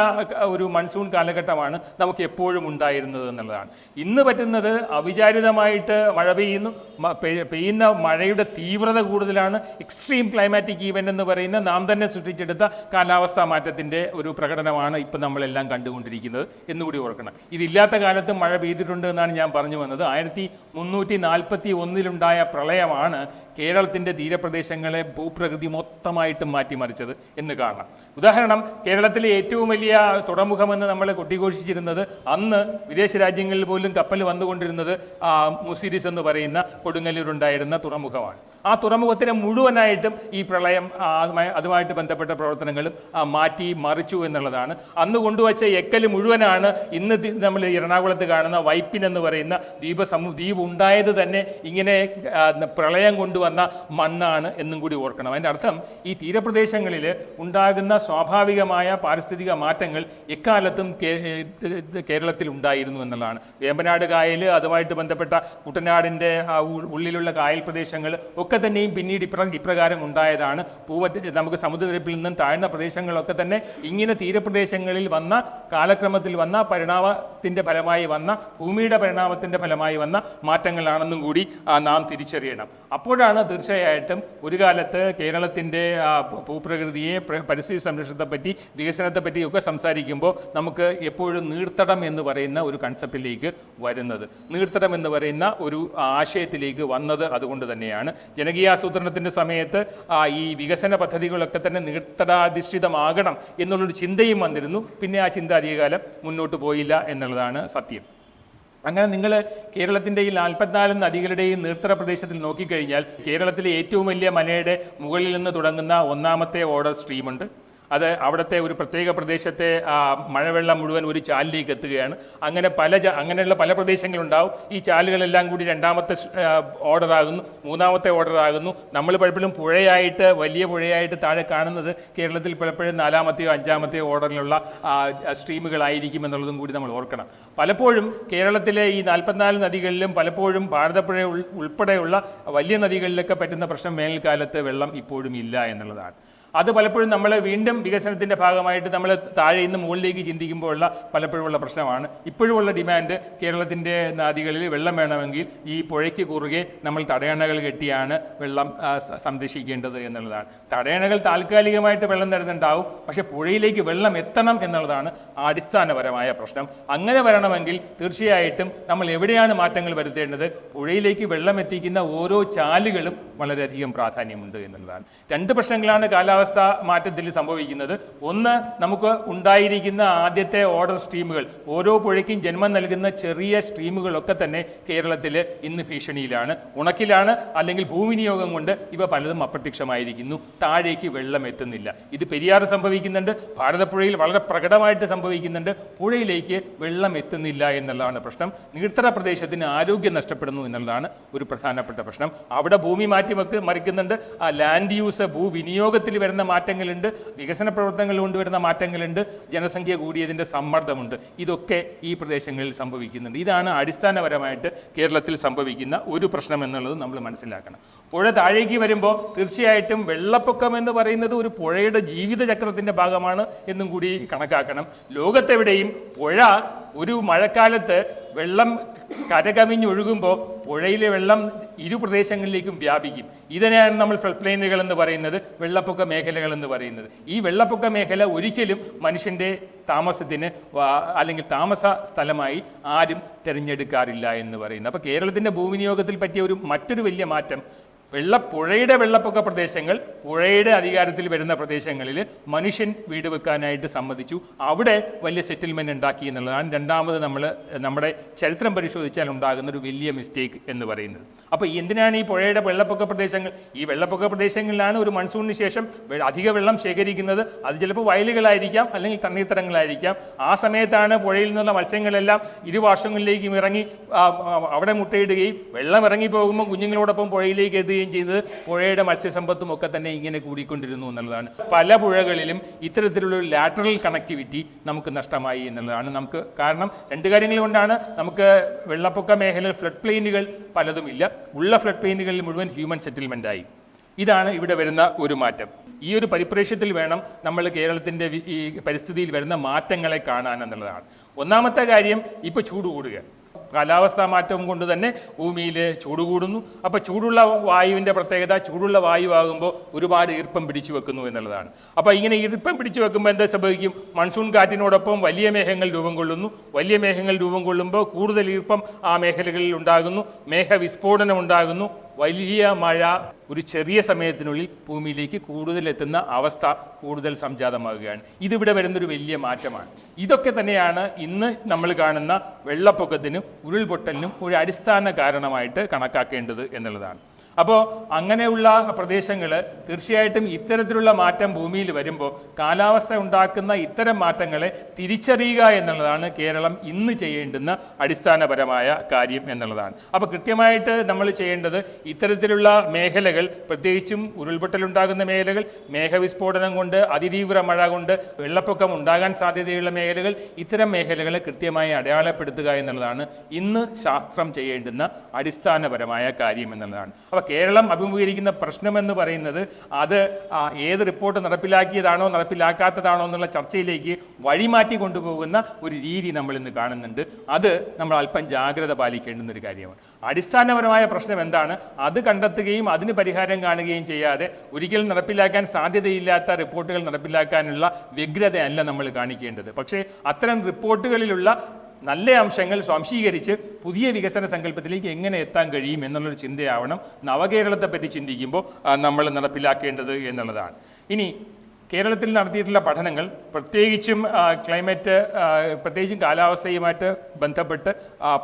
ഒരു മൺസൂൺ കാലഘട്ടമാണ് നമുക്ക് എപ്പോഴും ഉണ്ടായിരുന്നത് എന്നുള്ളതാണ്. ഇന്ന് പറ്റുന്നത് അവിചാരിതമായിട്ട് മഴ പെയ്യുന്നു. പെയ്യുന്ന മഴയുടെ തീവ്രത കൂടുതലാണ്. എക്സ്ട്രീം ക്ലൈമാറ്റിക് ഈവന്റ് എന്ന് പറയുന്ന നാം തന്നെ സൃഷ്ടിച്ചെടുത്ത കാലാവസ്ഥാ മാറ്റത്തിന്റെ ഒരു പ്രകടനമാണ് ഇപ്പം നമ്മളെല്ലാം കണ്ടുകൊണ്ടിരിക്കുന്നത് എന്നുകൂടി ഓർക്കണം. ഇതില്ലാത്ത കാലത്ത് മഴ പെയ്തിട്ടുണ്ട് എന്നാണ് ഞാൻ പറഞ്ഞു വന്നത്. ആയിരത്തി മുന്നൂറ്റി നാൽപ്പത്തി ഒന്നിലുണ്ടായ പ്രളയമാണ് കേരളത്തിന്റെ തീരപ്രദേശങ്ങളെ ഭൂപ്രകൃതി മൊത്തമായിട്ട് മാറ്റിമറിച്ചത് എന്ന് കാണാം ഉദാഹരണം കേരളത്തിലെ ഏറ്റവും വലിയ തുറമുഖമെന്ന് നമ്മൾ കൊട്ടിഘോഷിച്ചിരുന്നത് അന്ന് വിദേശ രാജ്യങ്ങളിൽ പോലും കപ്പൽ വന്നുകൊണ്ടിരുന്നത് മുസിരിസ് എന്ന് പറയുന്ന കൊടുങ്ങല്ലൂരുണ്ടായിരുന്ന തുറമുഖമാണ്. ആ തുറമുഖത്തിനെ മുഴുവനായിട്ടും ഈ പ്രളയം അതുമായിട്ട് ബന്ധപ്പെട്ട പ്രവർത്തനങ്ങളും മാറ്റി മറിച്ചു എന്നുള്ളതാണ്. അന്ന് കൊണ്ടുവച്ച എക്കൽ മുഴുവനാണ് ഇന്ന് നമ്മൾ എറണാകുളത്ത് കാണുന്ന വൈപ്പിൻ എന്ന് പറയുന്ന ദ്വീപ സമൂ ദ്വീപ് ഉണ്ടായത് തന്നെ ഇങ്ങനെ പ്രളയം കൊണ്ടുവന്ന മണ്ണാണ് എന്നും കൂടി ഓർക്കണം. അതിന്റെ അർത്ഥം ഈ തീരപ്രദേശങ്ങളിൽ ഉണ്ടാകുന്ന സ്വാഭാവികമായ പാരിസ്ഥിതിക മാറ്റങ്ങൾ എക്കാലത്തും കേരളത്തിൽ ഉണ്ടായിരുന്നു എന്നുള്ളതാണ്. വേമ്പനാട് കായൽ അതുമായിട്ട് ബന്ധപ്പെട്ട കുട്ടനാടിന്റെ ഉള്ളിലുള്ള കായൽ പ്രദേശങ്ങൾ ഒക്കെ തന്നെയും പിന്നീട് ഇപ്ര ഇപ്രകാരം ഉണ്ടായതാണ്. പൂവത്ത് നമുക്ക് സമുദ്രനിരപ്പിൽ നിന്നും താഴ്ന്ന പ്രദേശങ്ങളൊക്കെ തന്നെ ഇങ്ങനെ തീരപ്രദേശങ്ങളിൽ വന്ന കാലക്രമത്തിൽ വന്ന പരിണാമ പരിണാമത്തിന്റെ ഫലമായി വന്ന ഭൂമിയുടെ പരിണാമത്തിന്റെ ഫലമായി വന്ന മാറ്റങ്ങളാണെന്നും കൂടി നാം തിരിച്ചറിയണം. അപ്പോഴാണ് തീർച്ചയായിട്ടും ഒരു കാലത്ത് കേരളത്തിന്റെ ഭൂപ്രകൃതിയെ പരിസ്ഥിതി സംരക്ഷണത്തെപ്പറ്റി വികസനത്തെപ്പറ്റി വികസനത്തെ പറ്റി ഒക്കെ സംസാരിക്കുമ്പോൾ നമുക്ക് എപ്പോഴും നീർത്തടം എന്ന് പറയുന്ന ഒരു കൺസെപ്റ്റിലേക്ക് വരുന്നത്. നീർത്തടം എന്ന് പറയുന്ന ഒരു ആശയത്തിലേക്ക് വന്നത് അതുകൊണ്ട് തന്നെയാണ്. ജനകീയാസൂത്രണത്തിന്റെ സമയത്ത് ഈ വികസന പദ്ധതികളൊക്കെ തന്നെ നീർത്തടാധിഷ്ഠിതമാകണം എന്നുള്ളൊരു ചിന്തയും വന്നിരുന്നു. പിന്നെ ആ ചിന്ത അധികകാലം മുന്നോട്ട് പോയില്ല എന്നുള്ളതാണ് സത്യം. അങ്ങനെ നിങ്ങൾ കേരളത്തിന്റെ ഈ നാൽപ്പത്തിനാല് നദികളുടെയും നീർത്തര പ്രദേശത്തിൽ നോക്കിക്കഴിഞ്ഞാൽ കേരളത്തിലെ ഏറ്റവും വലിയ മലയുടെ മുകളിൽ നിന്ന് തുടങ്ങുന്ന ഒന്നാമത്തെ ഓർഡർ സ്ട്രീമുണ്ട്. അത് അവിടുത്തെ ഒരു പ്രത്യേക പ്രദേശത്തെ മഴവെള്ളം മുഴുവൻ ഒരു ചാലിലേക്ക് എത്തുകയാണ്. അങ്ങനെ പല അങ്ങനെയുള്ള പല പ്രദേശങ്ങളുണ്ടാവും. ഈ ചാലുകളെല്ലാം കൂടി രണ്ടാമത്തെ ഓർഡറാകുന്നു മൂന്നാമത്തെ ഓർഡറാകുന്നു നമ്മൾ പലപ്പോഴും പുഴയായിട്ട് വലിയ പുഴയായിട്ട് താഴെ കാണുന്നത് കേരളത്തിൽ പലപ്പോഴും നാലാമത്തെയോ അഞ്ചാമത്തെയോ ഓർഡറിലുള്ള സ്ട്രീമുകളായിരിക്കും എന്നുള്ളതും കൂടി നമ്മൾ ഓർക്കണം. പലപ്പോഴും കേരളത്തിലെ ഈ നാൽപ്പത്തിനാല് നദികളിലും പലപ്പോഴും ഭാരതപ്പുഴ ഉൾ- ഉൾപ്പെടെയുള്ള വലിയ നദികളിലൊക്കെ പറ്റുന്ന പ്രശ്നം വേനൽക്കാലത്ത് വെള്ളം ഇപ്പോഴും ഇല്ല എന്നുള്ളതാണ്. അത് പലപ്പോഴും നമ്മൾ വീണ്ടും വികസനത്തിന്റെ ഭാഗമായിട്ട് നമ്മൾ താഴെ നിന്ന് മുകളിലേക്ക് ചിന്തിക്കുമ്പോഴുള്ള പലപ്പോഴുമുള്ള പ്രശ്നമാണ്. ഇപ്പോഴുമുള്ള ഡിമാൻഡ് കേരളത്തിന്റെ നദികളിൽ വെള്ളം വേണമെങ്കിൽ ഈ പുഴയ്ക്ക് കുറുകെ നമ്മൾ തടയണകൾ കെട്ടിയാണ് വെള്ളം സംരക്ഷിക്കേണ്ടത് എന്നുള്ളതാണ്. തടയണകൾ താൽക്കാലികമായിട്ട് വെള്ളം തരുന്നുണ്ടാവും പക്ഷേ പുഴയിലേക്ക് വെള്ളം എത്തണം എന്നുള്ളതാണ് അടിസ്ഥാനപരമായ പ്രശ്നം. അങ്ങനെ വരണമെങ്കിൽ തീർച്ചയായിട്ടും നമ്മൾ എവിടെയാണ് മാറ്റങ്ങൾ വരുത്തേണ്ടത്? പുഴയിലേക്ക് വെള്ളം എത്തിക്കുന്ന ഓരോ ചാലുകളും വളരെയധികം പ്രാധാന്യമുണ്ട് എന്നുള്ളതാണ്. രണ്ട് പ്രശ്നങ്ങളാണ് കാലാവസ്ഥ മാറ്റത്തിൽ സംഭവിക്കുന്നത്. ഒന്ന് നമുക്ക് ഉണ്ടായിരിക്കുന്ന ആദ്യത്തെ ഓർഡർ സ്ട്രീമുകൾ ഓരോ പുഴയ്ക്കും ജന്മം നൽകുന്ന ചെറിയ സ്ട്രീമുകളൊക്കെ തന്നെ കേരളത്തിൽ ഇന്ന് ഭീഷണിയിലാണ്. ഉണക്കിലാണ് അല്ലെങ്കിൽ ഭൂവിനിയോഗം കൊണ്ട് ഇവ പലതും അപ്രത്യക്ഷമായിരിക്കുന്നു. താഴേക്ക് വെള്ളം എത്തുന്നില്ല. ഇത് പെരിയാർ സംഭവിക്കുന്നുണ്ട്. ഭാരതപ്പുഴയിൽ വളരെ പ്രകടമായിട്ട് സംഭവിക്കുന്നുണ്ട്. പുഴയിലേക്ക് വെള്ളം എത്തുന്നില്ല എന്നുള്ളതാണ് പ്രശ്നം. നീർത്തട പ്രദേശത്തിന് ആരോഗ്യം നഷ്ടപ്പെടുന്നു എന്നുള്ളതാണ് ഒരു പ്രധാനപ്പെട്ട പ്രശ്നം. അവിടെ ഭൂമി മാറ്റി മറിക്കുന്നുണ്ട്. ആ ലാൻഡ് യൂസ് ഭൂവിനിയോഗത്തിൽ വരുന്ന മാറ്റങ്ങളുണ്ട് വികസന പ്രവർത്തനങ്ങൾ കൊണ്ടുവരുന്ന മാറ്റങ്ങളുണ്ട് ജനസംഖ്യ കൂടിയതിന്റെ സമ്മർദ്ദമുണ്ട്. ഇതൊക്കെ ഈ പ്രദേശങ്ങളിൽ സംഭവിക്കുന്നുണ്ട്. ഇതാണ് അടിസ്ഥാനപരമായിട്ട് കേരളത്തിൽ സംഭവിക്കുന്ന ഒരു പ്രശ്നം എന്നുള്ളത് നമ്മൾ മനസ്സിലാക്കണം. പുഴ താഴേക്ക് വരുമ്പോൾ തീർച്ചയായിട്ടും വെള്ളപ്പൊക്കം എന്ന് പറയുന്നത് ഒരു പുഴയുടെ ജീവിതചക്രത്തിന്റെ ഭാഗമാണ് എന്നും കൂടി കണക്കാക്കണം. ലോകത്തെവിടെയും പുഴ ഒരു മഴക്കാലത്ത് വെള്ളം കരകവിഞ്ഞൊഴുകുമ്പോൾ പുഴയിലെ വെള്ളം ഇരു പ്രദേശങ്ങളിലേക്കും വ്യാപിക്കും. ഇതിനെയാണ് നമ്മൾ ഫ്ലഡ് എന്ന് പറയുന്നത് വെള്ളപ്പൊക്ക മേഖലകൾ എന്ന് പറയുന്നത്. ഈ വെള്ളപ്പൊക്ക മേഖല ഒരിക്കലും മനുഷ്യന്റെ താമസത്തിന് അല്ലെങ്കിൽ താമസ സ്ഥലമായി ആരും തിരഞ്ഞെടുക്കാറില്ല എന്ന് പറയുന്നത് അപ്പോൾ കേരളത്തിന്റെ ഭൂവിനിയോഗത്തിൽ പറ്റിയ ഒരു മറ്റൊരു വലിയ മാറ്റം വെള്ള പുഴയുടെ വെള്ളപ്പൊക്ക പ്രദേശങ്ങൾ പുഴയുടെ അധികാരത്തിൽ വരുന്ന പ്രദേശങ്ങളിൽ മനുഷ്യൻ വീട് വെക്കാനായിട്ട് സമ്മതിച്ചു. അവിടെ വലിയ സെറ്റിൽമെന്റ് ഉണ്ടാക്കി എന്നുള്ളതാണ് രണ്ടാമത് നമ്മൾ നമ്മുടെ ചരിത്രം പരിശോധിച്ചാൽ ഉണ്ടാകുന്ന ഒരു വലിയ മിസ്റ്റേക്ക് എന്ന് പറയുന്നത്. അപ്പോൾ എന്തിനാണ് ഈ പുഴയുടെ വെള്ളപ്പൊക്ക പ്രദേശങ്ങൾ? ഈ വെള്ളപ്പൊക്ക പ്രദേശങ്ങളിലാണ് ഒരു മൺസൂണിന് ശേഷം അധിക വെള്ളം ശേഖരിക്കുന്നത്. അത് ചിലപ്പോൾ വയലുകളായിരിക്കാം അല്ലെങ്കിൽ തണ്ണീർത്തടങ്ങളായിരിക്കാം. ആ സമയത്താണ് പുഴയിൽ നിന്നുള്ള മത്സ്യങ്ങളെല്ലാം ഇരുവാർഷങ്ങളിലേക്കും ഇറങ്ങി അവിടെ മുട്ടയിടുകയും വെള്ളം ഇറങ്ങി പോകുമ്പോൾ കുഞ്ഞുങ്ങളോടൊപ്പം പുഴയിലേക്ക് എത്തുകയും ചെയ്യുന്നത് പുഴയുടെ മത്സ്യസമ്പത്തും ഒക്കെ തന്നെ ഇങ്ങനെ കൂടിക്കൊണ്ടിരുന്നു എന്നുള്ളതാണ്. പല പുഴകളിലും ഇത്തരത്തിലുള്ള ലാറ്ററൽ കണക്ടിവിറ്റി നമുക്ക് നഷ്ടമായി എന്നുള്ളതാണ്. നമുക്ക് കാരണം രണ്ട് കാര്യങ്ങൾ കൊണ്ടാണ്. നമുക്ക് വെള്ളപ്പൊക്ക മേഖല ഫ്ലഡ് പ്ലെയിനുകൾ പലതുമില്ല. ഉള്ള ഫ്ലഡ് പ്ലെയിനുകളിൽ മുഴുവൻ ഹ്യൂമൻ സെറ്റിൽമെന്റ് ആയി. ഇതാണ് ഇവിടെ വരുന്ന ഒരു മാറ്റം. ഈ ഒരു പരിപ്രേക്ഷ്യത്തിൽ വേണം നമ്മൾ കേരളത്തിന്റെ ഈ പരിസ്ഥിതിയിൽ വരുന്ന മാറ്റങ്ങളെ കാണാൻ എന്നുള്ളതാണ്. ഒന്നാമത്തെ കാര്യം ഇപ്പോൾ ചൂട് കൂടുക. കാലാവസ്ഥാ മാറ്റം കൊണ്ട് തന്നെ ഭൂമിയിൽ ചൂട് കൂടുന്നു. അപ്പോൾ ചൂടുള്ള വായുവിന്റെ പ്രത്യേകത ചൂടുള്ള വായു ആകുമ്പോൾ ഒരുപാട് ഈർപ്പം പിടിച്ചു വെക്കുന്നു എന്നുള്ളതാണ്. അപ്പോൾ ഇങ്ങനെ ഈർപ്പം പിടിച്ചു വെക്കുമ്പോൾ എന്താ സംഭവിക്കും? മൺസൂൺ കാറ്റിനോടൊപ്പം വലിയ മേഘങ്ങൾ രൂപം കൊള്ളുന്നു. വലിയ മേഘങ്ങൾ രൂപം കൊള്ളുമ്പോൾ കൂടുതൽ ഈർപ്പം ആ മേഖലകളിൽ ഉണ്ടാകുന്നു. മേഘവിസ്ഫോടനം ഉണ്ടാകുന്നു. വലിയ മഴ ഒരു ചെറിയ സമയത്തിനുള്ളിൽ ഭൂമിയിലേക്ക് കൂടുതൽ എത്തുന്ന അവസ്ഥ കൂടുതൽ സംജാതമാകുകയാണ്. ഇതിവിടെ വരുന്നൊരു വലിയ മാറ്റമാണ്. ഇതൊക്കെ തന്നെയാണ് ഇന്ന് നമ്മൾ കാണുന്ന വെള്ളപ്പൊക്കത്തിനും ഉരുൾപൊട്ടലിനും ഒരു അടിസ്ഥാന കാരണമായിട്ട് കണക്കാക്കേണ്ടത് എന്നുള്ളതാണ്. അപ്പോൾ അങ്ങനെയുള്ള പ്രദേശങ്ങൾ തീർച്ചയായിട്ടും ഇത്തരത്തിലുള്ള മാറ്റം ഭൂമിയിൽ വരുമ്പോൾ കാലാവസ്ഥ ഉണ്ടാക്കുന്ന ഇത്തരം മാറ്റങ്ങളെ തിരിച്ചറിയുക എന്നുള്ളതാണ് കേരളം ഇന്ന് ചെയ്യേണ്ടുന്ന അടിസ്ഥാനപരമായ കാര്യം എന്നുള്ളതാണ്. അപ്പോൾ കൃത്യമായിട്ട് നമ്മൾ ചെയ്യേണ്ടത് ഇത്തരത്തിലുള്ള മേഖലകൾ പ്രത്യേകിച്ചും ഉരുൾപൊട്ടലുണ്ടാകുന്ന മേഖലകൾ മേഘവിസ്ഫോടനം കൊണ്ട് അതിതീവ്ര മഴ കൊണ്ട് വെള്ളപ്പൊക്കം ഉണ്ടാകാൻ സാധ്യതയുള്ള മേഖലകൾ ഇത്തരം മേഖലകളെ കൃത്യമായി അടയാളപ്പെടുത്തുക എന്നുള്ളതാണ് ഇന്ന് ശാസ്ത്രം ചെയ്യേണ്ടുന്ന അടിസ്ഥാനപരമായ കാര്യം എന്നുള്ളതാണ്. അപ്പോൾ കേരളം അഭിമുഖീകരിക്കുന്ന പ്രശ്നമെന്ന് പറയുന്നത് അത് ഏത് റിപ്പോർട്ട് നടപ്പിലാക്കിയതാണോ നടപ്പിലാക്കാത്തതാണോ എന്നുള്ള ചർച്ചയിലേക്ക് വഴിമാറ്റി കൊണ്ടുപോകുന്ന ഒരു രീതി നമ്മൾ ഇന്ന് കാണുന്നുണ്ട്. അത് നമ്മൾ അല്പം ജാഗ്രത പാലിക്കേണ്ടുന്ന ഒരു കാര്യമാണ്. അടിസ്ഥാനപരമായ പ്രശ്നം എന്താണ്? അത് കണ്ടെത്തുകയും അതിന് പരിഹാരം കാണുകയും ചെയ്യാതെ ഒരിക്കലും നടപ്പിലാക്കാൻ സാധ്യതയില്ലാത്ത റിപ്പോർട്ടുകൾ നടപ്പിലാക്കാനുള്ള വ്യഗ്രതയല്ല നമ്മൾ കാണിക്കേണ്ടത്. പക്ഷേ അത്തരം റിപ്പോർട്ടുകളിലുള്ള നല്ല അംശങ്ങൾ സ്വാംശീകരിച്ച് പുതിയ വികസന സങ്കല്പത്തിലേക്ക് എങ്ങനെ എത്താൻ കഴിയും എന്നുള്ളൊരു ചിന്തയാവണം നവകേരളത്തെ പറ്റി ചിന്തിക്കുമ്പോൾ നമ്മൾ നടപ്പിലാക്കേണ്ടത് എന്നുള്ളതാണ്. ഇനി കേരളത്തിൽ നടത്തിയിട്ടുള്ള പഠനങ്ങൾ പ്രത്യേകിച്ചും ക്ലൈമറ്റ് പ്രത്യേകിച്ചും കാലാവസ്ഥയുമായിട്ട് ബന്ധപ്പെട്ട്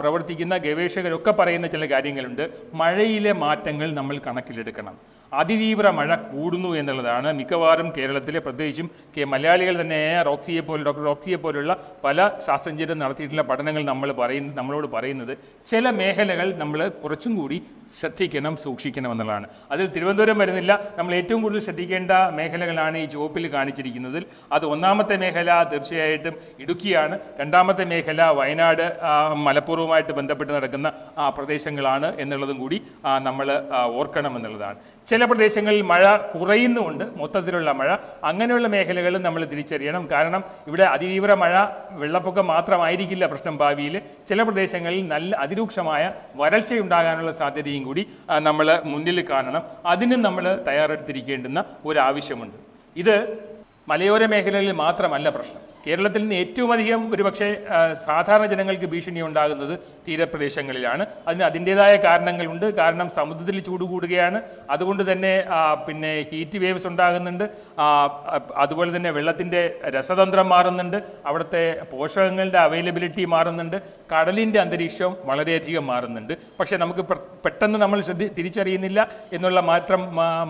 പ്രവർത്തിക്കുന്ന ഗവേഷകരൊക്കെ പറയുന്ന ചില കാര്യങ്ങളുണ്ട്. മഴയിലെ മാറ്റങ്ങൾ നമ്മൾ കണക്കിലെടുക്കണം. അതിതീവ്ര മഴ കൂടുന്നു എന്നുള്ളതാണ് മിക്കവാറും കേരളത്തിലെ പ്രത്യേകിച്ചും കെ മലയാളികൾ തന്നെ റോക്സിയെ പോലെ ഡോക്ടർ റോക്സിയെ പോലുള്ള പല ശാസ്ത്രജ്ഞരും നടത്തിയിട്ടുള്ള പഠനങ്ങൾ നമ്മൾ പറയുന്ന നമ്മളോട് പറയുന്നത്. ചില മേഖലകൾ നമ്മൾ കുറച്ചും കൂടി ശ്രദ്ധിക്കണം സൂക്ഷിക്കണം എന്നുള്ളതാണ്. അതിൽ തിരുവനന്തപുരം വരുന്നില്ല. നമ്മൾ ഏറ്റവും കൂടുതൽ ശ്രദ്ധിക്കേണ്ട മേഖലകളാണ് ഈ ചുവപ്പിൽ കാണിച്ചിരിക്കുന്നതിൽ. അത് ഒന്നാമത്തെ മേഖല തീർച്ചയായിട്ടും ഇടുക്കിയാണ്. രണ്ടാമത്തെ മേഖല വയനാട് മലപ്പുറവുമായിട്ട് ബന്ധപ്പെട്ട് നടക്കുന്ന പ്രദേശങ്ങളാണ് എന്നുള്ളതും കൂടി നമ്മൾ ഓർക്കണം എന്നുള്ളതാണ്. ചില പ്രദേശങ്ങളിൽ മഴ കുറയുന്നുമുണ്ട്. മൊത്തത്തിലുള്ള മഴ. അങ്ങനെയുള്ള മേഖലകളും നമ്മൾ തിരിച്ചറിയണം. കാരണം ഇവിടെ അതിതീവ്ര മഴ വെള്ളപ്പൊക്കം മാത്രമായിരിക്കില്ല പ്രശ്നം ഭാവിയിൽ. ചില പ്രദേശങ്ങളിൽ നല്ല അതിരൂക്ഷമായ വരൾച്ചയുണ്ടാകാനുള്ള സാധ്യതയും കൂടി നമ്മൾ മുന്നിൽ കാണണം. അതിനും നമ്മൾ തയ്യാറെടുത്തിരിക്കേണ്ടുന്ന ഒരു ആവശ്യമുണ്ട് ഇത് മലയോര മേഖലകളിൽ മാത്രമല്ല പ്രശ്നം. കേരളത്തിൽ നിന്ന് ഏറ്റവും അധികം ഒരുപക്ഷെ സാധാരണ ജനങ്ങൾക്ക് ഭീഷണി ഉണ്ടാകുന്നത് തീരപ്രദേശങ്ങളിലാണ്. അതിന് അതിന്റെതായ കാരണങ്ങളുണ്ട്. കാരണം സമുദ്രത്തിൽ ചൂട് കൂടുകയാണ്. അതുകൊണ്ട് തന്നെ പിന്നെ ഹീറ്റ് വേവ്സ് ഉണ്ടാകുന്നുണ്ട്. അതുപോലെ തന്നെ വെള്ളത്തിന്റെ രസതന്ത്രം മാറുന്നുണ്ട്. അവിടുത്തെ പോഷകങ്ങളുടെ അവൈലബിലിറ്റി മാറുന്നുണ്ട്. കടലിന്റെ അന്തരീക്ഷം വളരെയധികം മാറുന്നുണ്ട്. പക്ഷേ നമുക്ക് പെട്ടെന്ന് നമ്മൾ ശ്രദ്ധി തിരിച്ചറിയുന്നില്ല എന്നുള്ള മാത്രം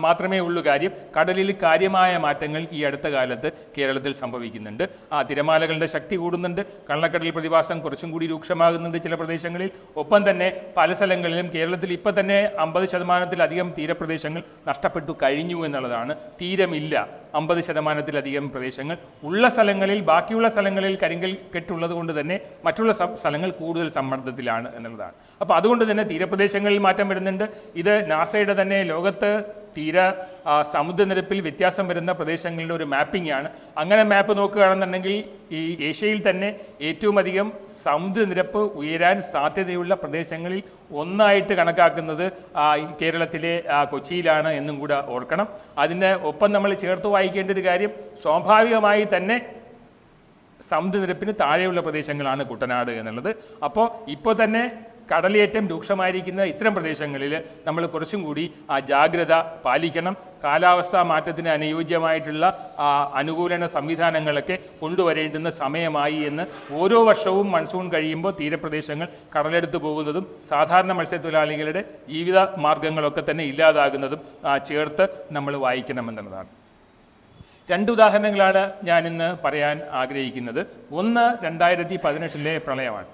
മാത്രമേ ഉള്ളൂ കാര്യം. കടലിൽ കാര്യമായ മാറ്റങ്ങൾ ഈ അടുത്ത കാലത്ത് കേരളത്തിൽ സംഭവിക്കുന്നുണ്ട്. തിരമാലകളുടെ ശക്തി കൂടുന്നുണ്ട്. കള്ളക്കടൽ പ്രതിഭാസം കുറച്ചും കൂടി രൂക്ഷമാകുന്നുണ്ട് ചില പ്രദേശങ്ങളിൽ. ഒപ്പം തന്നെ പല സ്ഥലങ്ങളിലും കേരളത്തിൽ ഇപ്പം തന്നെ അമ്പത് ശതമാനത്തിലധികം തീരപ്രദേശങ്ങൾ നഷ്ടപ്പെട്ടു കഴിഞ്ഞു എന്നുള്ളതാണ്. തീരമില്ല. അമ്പത് ശതമാനത്തിലധികം പ്രദേശങ്ങൾ. ഉള്ള സ്ഥലങ്ങളിൽ ബാക്കിയുള്ള സ്ഥലങ്ങളിൽ കരിങ്കൽ കെട്ടുള്ളത് കൊണ്ട് തന്നെ മറ്റുള്ള സ്ഥലങ്ങൾ കൂടുതൽ സമ്മർദ്ദത്തിലാണ് എന്നുള്ളതാണ്. അപ്പോൾ അതുകൊണ്ട് തന്നെ തീരപ്രദേശങ്ങളിൽ മാറ്റം വരുന്നുണ്ട്. ഇത് നാസയുടെ തന്നെ ലോകത്ത് തീര സമുദ്രനിരപ്പിൽ വ്യത്യാസം വരുന്ന പ്രദേശങ്ങളുടെ ഒരു മാപ്പിംഗ് ആണ് അങ്ങനെ മാപ്പ് നോക്കുകയാണെന്നുണ്ടെങ്കിൽ ഈ ഏഷ്യയിൽ തന്നെ ഏറ്റവും അധികം സമുദ്രനിരപ്പ് ഉയരാൻ സാധ്യതയുള്ള പ്രദേശങ്ങളിൽ ഒന്നായിട്ട് കണക്കാക്കുന്നത് കേരളത്തിലെ കൊച്ചിയിലാണ് എന്നും കൂടെ ഓർക്കണം. അതിന് ഒപ്പം നമ്മൾ ചേർത്ത് വായിക്കേണ്ട ഒരു കാര്യം സ്വാഭാവികമായി തന്നെ സമുദ്രനിരപ്പിന് താഴെയുള്ള പ്രദേശങ്ങളാണ് കുട്ടനാട് എന്നുള്ളത്. അപ്പോൾ ഇപ്പോൾ തന്നെ കടലേറ്റം രൂക്ഷമായിരിക്കുന്ന ഇത്തരം പ്രദേശങ്ങളിൽ നമ്മൾ കുറച്ചും കൂടി ആ ജാഗ്രത പാലിക്കണം. കാലാവസ്ഥാ മാറ്റത്തിന് അനുയോജ്യമായിട്ടുള്ള ആ അനുകൂലന സംവിധാനങ്ങളൊക്കെ കൊണ്ടുവരേണ്ടുന്ന സമയമായി എന്ന് ഓരോ വർഷവും മൺസൂൺ കഴിയുമ്പോൾ തീരപ്രദേശങ്ങൾ കടലെടുത്ത് പോകുന്നതും സാധാരണ മത്സ്യത്തൊഴിലാളികളുടെ ജീവിത മാർഗങ്ങളൊക്കെ തന്നെ ഇല്ലാതാകുന്നതും ചേർത്ത് നമ്മൾ വായിക്കണമെന്നുള്ളതാണ് രണ്ട് ഉദാഹരണങ്ങളാണ് ഞാനിന്ന് പറയാൻ ആഗ്രഹിക്കുന്നത്. ഒന്ന് രണ്ടായിരത്തി പതിനെട്ടിലെ പ്രളയമാണ്.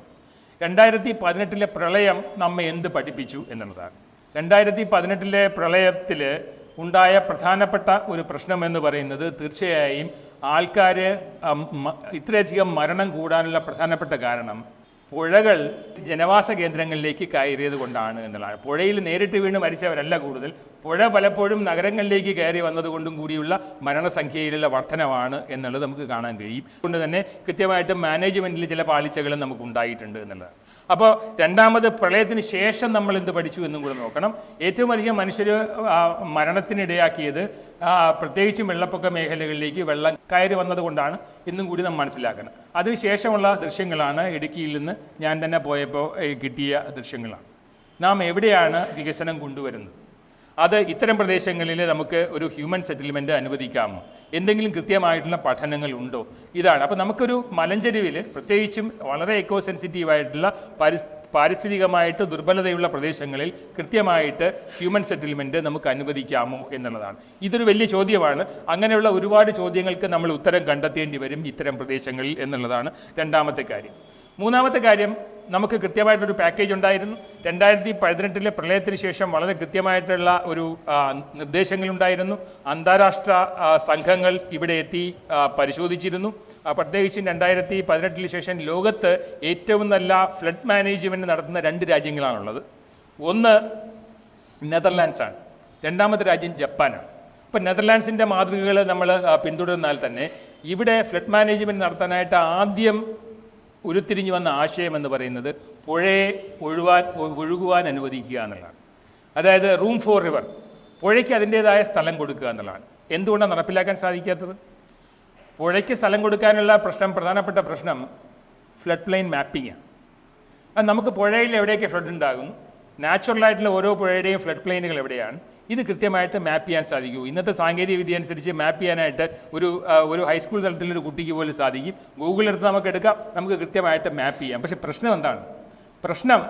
രണ്ടായിരത്തി പതിനെട്ടിലെ പ്രളയം നമ്മെ എന്ത് പഠിപ്പിച്ചു എന്നുള്ളതാണ്. രണ്ടായിരത്തി പതിനെട്ടിലെ പ്രളയത്തിൽ ഉണ്ടായ പ്രധാനപ്പെട്ട ഒരു പ്രശ്നം എന്ന് പറയുന്നത് തീർച്ചയായും ആൾക്കാർ ഇത്രയധികം മരണം കൂടാനുള്ള പ്രധാനപ്പെട്ട കാരണം പുഴകൾ ജനവാസ കേന്ദ്രങ്ങളിലേക്ക് കയറിയത് കൊണ്ടാണ് എന്നുള്ളതാണ്. പുഴയിൽ നേരിട്ട് വീണ് മരിച്ചവരല്ല കൂടുതൽ. പുഴ പലപ്പോഴും നഗരങ്ങളിലേക്ക് കയറി വന്നതുകൊണ്ടും കൂടിയുള്ള മരണസംഖ്യയിലുള്ള വർധനമാണ് എന്നുള്ളത് നമുക്ക് കാണാൻ കഴിയും. അതുകൊണ്ട് തന്നെ കൃത്യമായിട്ട് മാനേജ്മെന്റിൽ ചില പാളിച്ചകളും നമുക്ക് ഉണ്ടായിട്ടുണ്ട് എന്നുള്ളത് അപ്പോൾ രണ്ടാമത് പ്രളയത്തിന് ശേഷം നമ്മൾ എന്ത് പഠിച്ചു എന്നും കൂടെ നോക്കണം. ഏറ്റവും അധികം മനുഷ്യർ മരണത്തിനിടയാക്കിയത് പ്രത്യേകിച്ചും വെള്ളപ്പൊക്ക മേഖലകളിലേക്ക് വെള്ളം കയറി വന്നതുകൊണ്ടാണ് ഇന്നും കൂടി നാം മനസ്സിലാക്കണം അതിനുശേഷമുള്ള ദൃശ്യങ്ങളാണ് ഇടുക്കിയിൽ നിന്ന് ഞാൻ തന്നെ പോയപ്പോൾ കിട്ടിയ ദൃശ്യങ്ങളാണ്. നാം എവിടെയാണ് വികസനം കൊണ്ടുവരുന്നത്? അത് ഇത്തരം പ്രദേശങ്ങളിൽ നമുക്ക് ഒരു ഹ്യൂമൻ സെറ്റിൽമെന്റ് അനുവദിക്കാമോ എന്തെങ്കിലും കൃത്യമായിട്ടുള്ള പഠനങ്ങൾ ഉണ്ടോ? ഇതാണ്. അപ്പോൾ നമുക്കൊരു മലഞ്ചെരുവിൽ പ്രത്യേകിച്ചും വളരെ എക്കോ സെൻസിറ്റീവായിട്ടുള്ള പരിസ് പാരിസ്ഥിതികമായിട്ട് ദുർബലതയുള്ള പ്രദേശങ്ങളിൽ കൃത്യമായിട്ട് ഹ്യൂമൻ സെറ്റിൽമെന്റ് നമുക്ക് അനുവദിക്കാമോ എന്നുള്ളതാണ്. ഇതൊരു വലിയ ചോദ്യമാണ്. അങ്ങനെയുള്ള ഒരുപാട് ചോദ്യങ്ങൾക്ക് നമ്മൾ ഉത്തരം കണ്ടെത്തേണ്ടി വരും ഇത്തരം പ്രദേശങ്ങളിൽ എന്നുള്ളതാണ് രണ്ടാമത്തെ കാര്യം. മൂന്നാമത്തെ കാര്യം നമുക്ക് കൃത്യമായിട്ടൊരു പാക്കേജ് ഉണ്ടായിരുന്നു. രണ്ടായിരത്തി പതിനെട്ടിലെ പ്രളയത്തിന് ശേഷം വളരെ കൃത്യമായിട്ടുള്ള ഒരു നിർദ്ദേശങ്ങളുണ്ടായിരുന്നു. അന്താരാഷ്ട്ര സംഘങ്ങൾ ഇവിടെ എത്തി പരിശോധിച്ചിരുന്നു. പ്രത്യേകിച്ചും രണ്ടായിരത്തി പതിനെട്ടിന് ശേഷം ലോകത്ത് ഏറ്റവും നല്ല ഫ്ലഡ് മാനേജ്മെന്റ് നടത്തുന്ന രണ്ട് രാജ്യങ്ങളാണുള്ളത്. ഒന്ന് നെതർലാൻഡ്സാണ്. രണ്ടാമത്തെ രാജ്യം ജപ്പാനാണ്. അപ്പോൾ നെതർലാൻഡ്സിന്റെ മാതൃകകൾ നമ്മൾ പിന്തുടരുന്നാൽ തന്നെ ഇവിടെ ഫ്ലഡ് മാനേജ്മെന്റ് നടത്താനായിട്ട് ആദ്യം ഉരുത്തിരിഞ്ഞു വന്ന ആശയം എന്ന് പറയുന്നത് പുഴയെ ഒഴുവാൻ ഒഴുകുവാൻ അനുവദിക്കുക എന്നുള്ളതാണ്. അതായത് റൂം ഫോർ റിവർ പുഴയ്ക്ക് അതിന്റേതായ സ്ഥലം കൊടുക്കുക എന്നുള്ളതാണ്. എന്തുകൊണ്ടാണ് നടപ്പിലാക്കാൻ സാധിക്കാത്തത്? പുഴയ്ക്ക് സ്ഥലം കൊടുക്കാനുള്ള പ്രശ്നം പ്രധാനപ്പെട്ട പ്രശ്നം ഫ്ലഡ് പ്ലെയിൻ മാപ്പിങ്ങാണ് അത് നമുക്ക് പുഴയിൽ എവിടെയൊക്കെ ഫ്ലഡ് ഉണ്ടാകും നാച്ചുറലായിട്ടുള്ള ഓരോ പുഴയുടെയും ഫ്ലഡ് പ്ലെയിനുകൾ എവിടെയാണ്? ഇത് കൃത്യമായിട്ട് മാപ്പ് ചെയ്യാൻ സാധിക്കൂ. ഇന്നത്തെ സാങ്കേതിക വിദ്യ അനുസരിച്ച് മാപ്പ് ചെയ്യാനായിട്ട് ഒരു ഒരു ഹൈസ്കൂൾ തലത്തിലൊരു കുട്ടിക്ക് പോലും സാധിക്കും. ഗൂഗിൾ എടുത്ത് നമുക്ക് എടുക്കാം. നമുക്ക് കൃത്യമായിട്ട് മാപ്പ് ചെയ്യാം. പക്ഷേ പ്രശ്നം എന്താണ്? പ്രശ്നം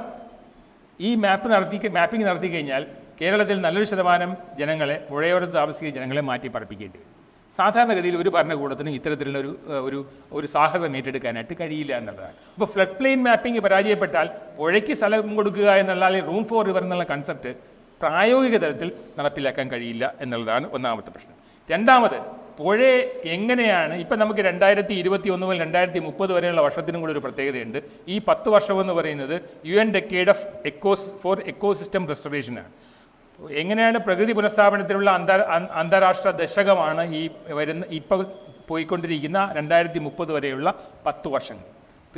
ഈ മാപ്പ് നടത്തി മാപ്പിംഗ് നടത്തി കഴിഞ്ഞാൽ കേരളത്തിൽ നല്ലൊരു ശതമാനം ജനങ്ങളെ പുഴയോരത്ത് താമസിക്കുന്ന ജനങ്ങളെ മാറ്റി പറപ്പിക്കേണ്ടി വരും. സാധാരണഗതിയിൽ ഒരു ഭരണകൂടത്തിനും ഇത്തരത്തിലുള്ള ഒരു ഒരു ഒരു സാഹസം ഏറ്റെടുക്കാനായിട്ട് കഴിയില്ല എന്നുള്ളതാണ്. അപ്പോൾ ഫ്ലഡ് പ്ലെയിൻ മാപ്പിംഗ് പരാജയപ്പെട്ടാൽ പുഴയ്ക്ക് സ്ഥലം കൊടുക്കുക എന്നുള്ള അല്ലെങ്കിൽ റൂം ഫോർ റിവർ എന്നുള്ള കൺസെപ്റ്റ് പ്രായോഗിക തലത്തിൽ നടപ്പിലാക്കാൻ കഴിയില്ല എന്നുള്ളതാണ് ഒന്നാമത്തെ പ്രശ്നം. രണ്ടാമത് പുഴയെ എങ്ങനെയാണ് ഇപ്പം നമുക്ക് രണ്ടായിരത്തി ഇരുപത്തി ഒന്ന് മുതൽ രണ്ടായിരത്തി മുപ്പത് വരെയുള്ള വർഷത്തിനും കൂടി ഒരു പ്രത്യേകതയുണ്ട്. ഈ പത്ത് വർഷം എന്ന് പറയുന്നത് U N decade of echoes for ecosystem റെസ്റ്റോറേഷനാണ് എങ്ങനെയാണ് പ്രകൃതി പുനഃസ്ഥാപനത്തിനുള്ള അന്താ അന്താരാഷ്ട്ര ദശകമാണ് ഈ വരുന്ന ഇപ്പോൾ പോയിക്കൊണ്ടിരിക്കുന്ന രണ്ടായിരത്തി മുപ്പത് വരെയുള്ള പത്ത് വർഷങ്ങൾ.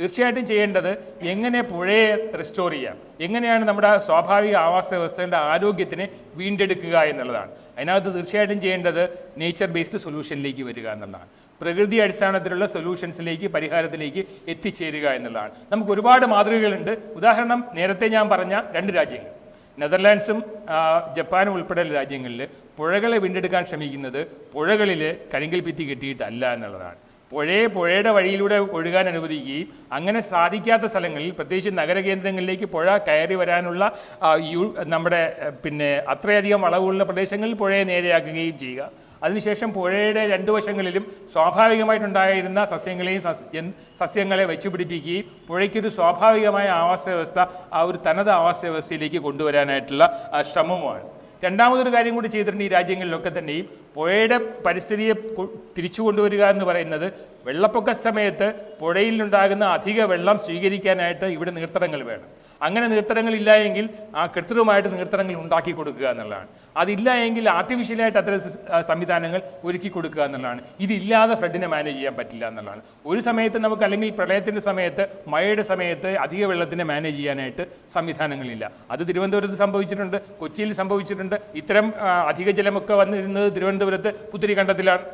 തീർച്ചയായിട്ടും ചെയ്യേണ്ടത് എങ്ങനെ പുഴയെ റെസ്റ്റോർ ചെയ്യാം? എങ്ങനെയാണ് നമ്മുടെ സ്വാഭാവിക ആവാസ വ്യവസ്ഥയുടെ ആരോഗ്യത്തിനെ വീണ്ടെടുക്കുക എന്നുള്ളതാണ്. അതിനകത്ത് തീർച്ചയായിട്ടും ചെയ്യേണ്ടത് നേച്ചർ ബേസ്ഡ് സൊല്യൂഷനിലേക്ക് വരിക എന്നുള്ളതാണ്. പ്രകൃതി അടിസ്ഥാനത്തിലുള്ള സൊല്യൂഷൻസിലേക്ക് പരിഹാരത്തിലേക്ക് എത്തിച്ചേരുക എന്നുള്ളതാണ്. നമുക്ക് ഒരുപാട് മാതൃകകളുണ്ട്. ഉദാഹരണം നേരത്തെ ഞാൻ പറഞ്ഞ രണ്ട് രാജ്യങ്ങൾ. നെതർലാൻഡ്സും ജപ്പാനും ഉൾപ്പെടെയുള്ള രാജ്യങ്ങളിൽ പുഴകളെ വീണ്ടെടുക്കാൻ ശ്രമിക്കുന്നത് പുഴകളിൽ കരിങ്കൽ ഭിത്തി കെട്ടിയിട്ടല്ല എന്നുള്ളതാണ്. പുഴയെ പുഴയുടെ വഴിയിലൂടെ ഒഴുകാൻ അനുവദിക്കുകയും അങ്ങനെ സാധിക്കാത്ത സ്ഥലങ്ങളിൽ പ്രത്യേകിച്ച് നഗര കേന്ദ്രങ്ങളിലേക്ക് പുഴ കയറി വരാനുള്ള നമ്മുടെ പിന്നെ അത്രയധികം വളവുള്ള പ്രദേശങ്ങളിൽ പുഴയെ നേരെയാക്കുകയും ചെയ്യുക. അതിനുശേഷം പുഴയുടെ രണ്ടു വശങ്ങളിലും സ്വാഭാവികമായിട്ടുണ്ടായിരുന്ന സസ്യങ്ങളെയും സസ്യങ്ങളെ വെച്ചു പിടിപ്പിക്കുകയും പുഴയ്ക്കൊരു സ്വാഭാവികമായ ആവാസ വ്യവസ്ഥ ആ ഒരു തനത് ആവാസ വ്യവസ്ഥയിലേക്ക് കൊണ്ടുവരാനായിട്ടുള്ള ശ്രമവുമാണ്. രണ്ടാമതൊരു കാര്യം കൂടി ചെയ്തിട്ടുണ്ട് ഈ രാജ്യങ്ങളിലൊക്കെ തന്നെയും പുഴയുടെ പരിസ്ഥിതിയെ തിരിച്ചു കൊണ്ടുവരിക എന്ന് പറയുന്നത് വെള്ളപ്പൊക്ക സമയത്ത് പുഴയിലുണ്ടാകുന്ന അധിക വെള്ളം സ്വീകരിക്കാനായിട്ട് ഇവിടെ നീർത്തടങ്ങൾ വേണം. അങ്ങനെ നിർത്തരങ്ങൾ ഇല്ല എങ്കിൽ ആ കൃത്രിമമായിട്ട് നിർത്തരങ്ങൾ ഉണ്ടാക്കി കൊടുക്കുക എന്നുള്ളതാണ്. അതില്ല എങ്കിൽ ആർട്ടിഫിഷ്യലായിട്ട് അത്തരം സംവിധാനങ്ങൾ ഒരുക്കി കൊടുക്കുക എന്നുള്ളതാണ്. ഇതില്ലാതെ ഫ്ലഡിനെ മാനേജ് ചെയ്യാൻ പറ്റില്ല എന്നുള്ളതാണ്. ഒരു സമയത്ത് നമുക്ക് അല്ലെങ്കിൽ പ്രളയത്തിന്റെ സമയത്ത് മഴയുടെ സമയത്ത് അധിക വെള്ളത്തിനെ മാനേജ് ചെയ്യാനായിട്ട് സംവിധാനങ്ങളില്ല. അത് തിരുവനന്തപുരത്ത് സംഭവിച്ചിട്ടുണ്ട് കൊച്ചിയിൽ സംഭവിച്ചിട്ടുണ്ട്. ഇത്തരം അധിക ജലമൊക്കെ വന്നിരുന്നത് തിരുവനന്തപുരത്ത് പുത്തിരി കണ്ടത്തിലാണ്.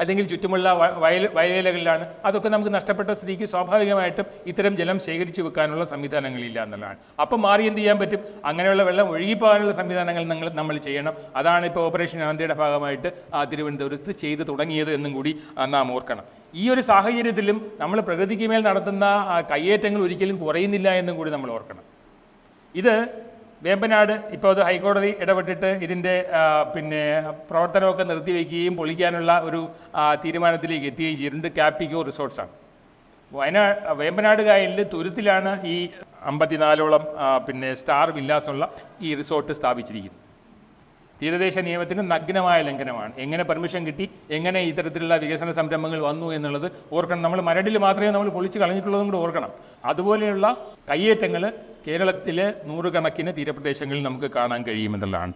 അല്ലെങ്കിൽ ചുറ്റുമുള്ള വയൽ വയലേലകളിലാണ്. അതൊക്കെ നമുക്ക് നഷ്ടപ്പെട്ട സ്ത്രീക്ക് സ്വാഭാവികമായിട്ടും ഇത്തരം ജലം ശേഖരിച്ചു വെക്കാനുള്ള സംവിധാനങ്ങളില്ല എന്നുള്ളതാണ്. അപ്പം മാറി എന്ത് ചെയ്യാൻ പറ്റും? അങ്ങനെയുള്ള വെള്ളം ഒഴുകിപ്പോകാനുള്ള സംവിധാനങ്ങൾ നിങ്ങൾ നമ്മൾ ചെയ്യണം. അതാണ് ഇപ്പോൾ ഓപ്പറേഷൻ ആനന്ദയുടെ ഭാഗമായിട്ട് തിരുവനന്തപുരത്ത് ചെയ്തു തുടങ്ങിയത് എന്നും കൂടി നാം ഓർക്കണം. ഈ ഒരു സാഹചര്യത്തിലും നമ്മൾ പ്രകൃതിക്ക് മേൽ നടത്തുന്ന കയ്യേറ്റങ്ങൾ ഒരിക്കലും കുറയുന്നില്ല എന്നും കൂടി നമ്മൾ ഓർക്കണം. ഇത് വേമ്പനാട് ഇപ്പോൾ അത് ഹൈക്കോടതി ഇടപെട്ടിട്ട് ഇതിന്റെ പിന്നെ പ്രവർത്തനമൊക്കെ നിർത്തിവെക്കുകയും പൊളിക്കാനുള്ള ഒരു തീരുമാനത്തിലേക്ക് എത്തുകയും ചെയ്തിട്ടുണ്ട്. ക്യാപ്പിക്കോ റിസോർട്ട്സാണ് വയനാട് വേമ്പനാട് കായലിൽ തുരുത്തിലാണ് ഈ അമ്പത്തിനാലോളം പിന്നെ സ്റ്റാർ വില്ലാസുള്ള ഈ റിസോർട്ട് സ്ഥാപിച്ചിരിക്കുന്നത്. തീരദേശ നിയമത്തിന് നഗ്നമായ ലംഘനമാണ്. എങ്ങനെ പെർമിഷൻ കിട്ടി? എങ്ങനെ ഇത്തരത്തിലുള്ള വികസന സംരംഭങ്ങൾ വന്നു എന്നുള്ളത് ഓർക്കണം. നമ്മൾ മരടിൽ മാത്രമേ നമ്മൾ പൊളിച്ച് കളഞ്ഞിട്ടുള്ളതും കൂടെ ഓർക്കണം. അതുപോലെയുള്ള കയ്യേറ്റങ്ങൾ കേരളത്തിലെ നൂറുകണക്കിന് തീരപ്രദേശങ്ങളിൽ നമുക്ക് കാണാൻ കഴിയുമെന്നുള്ളതാണ്.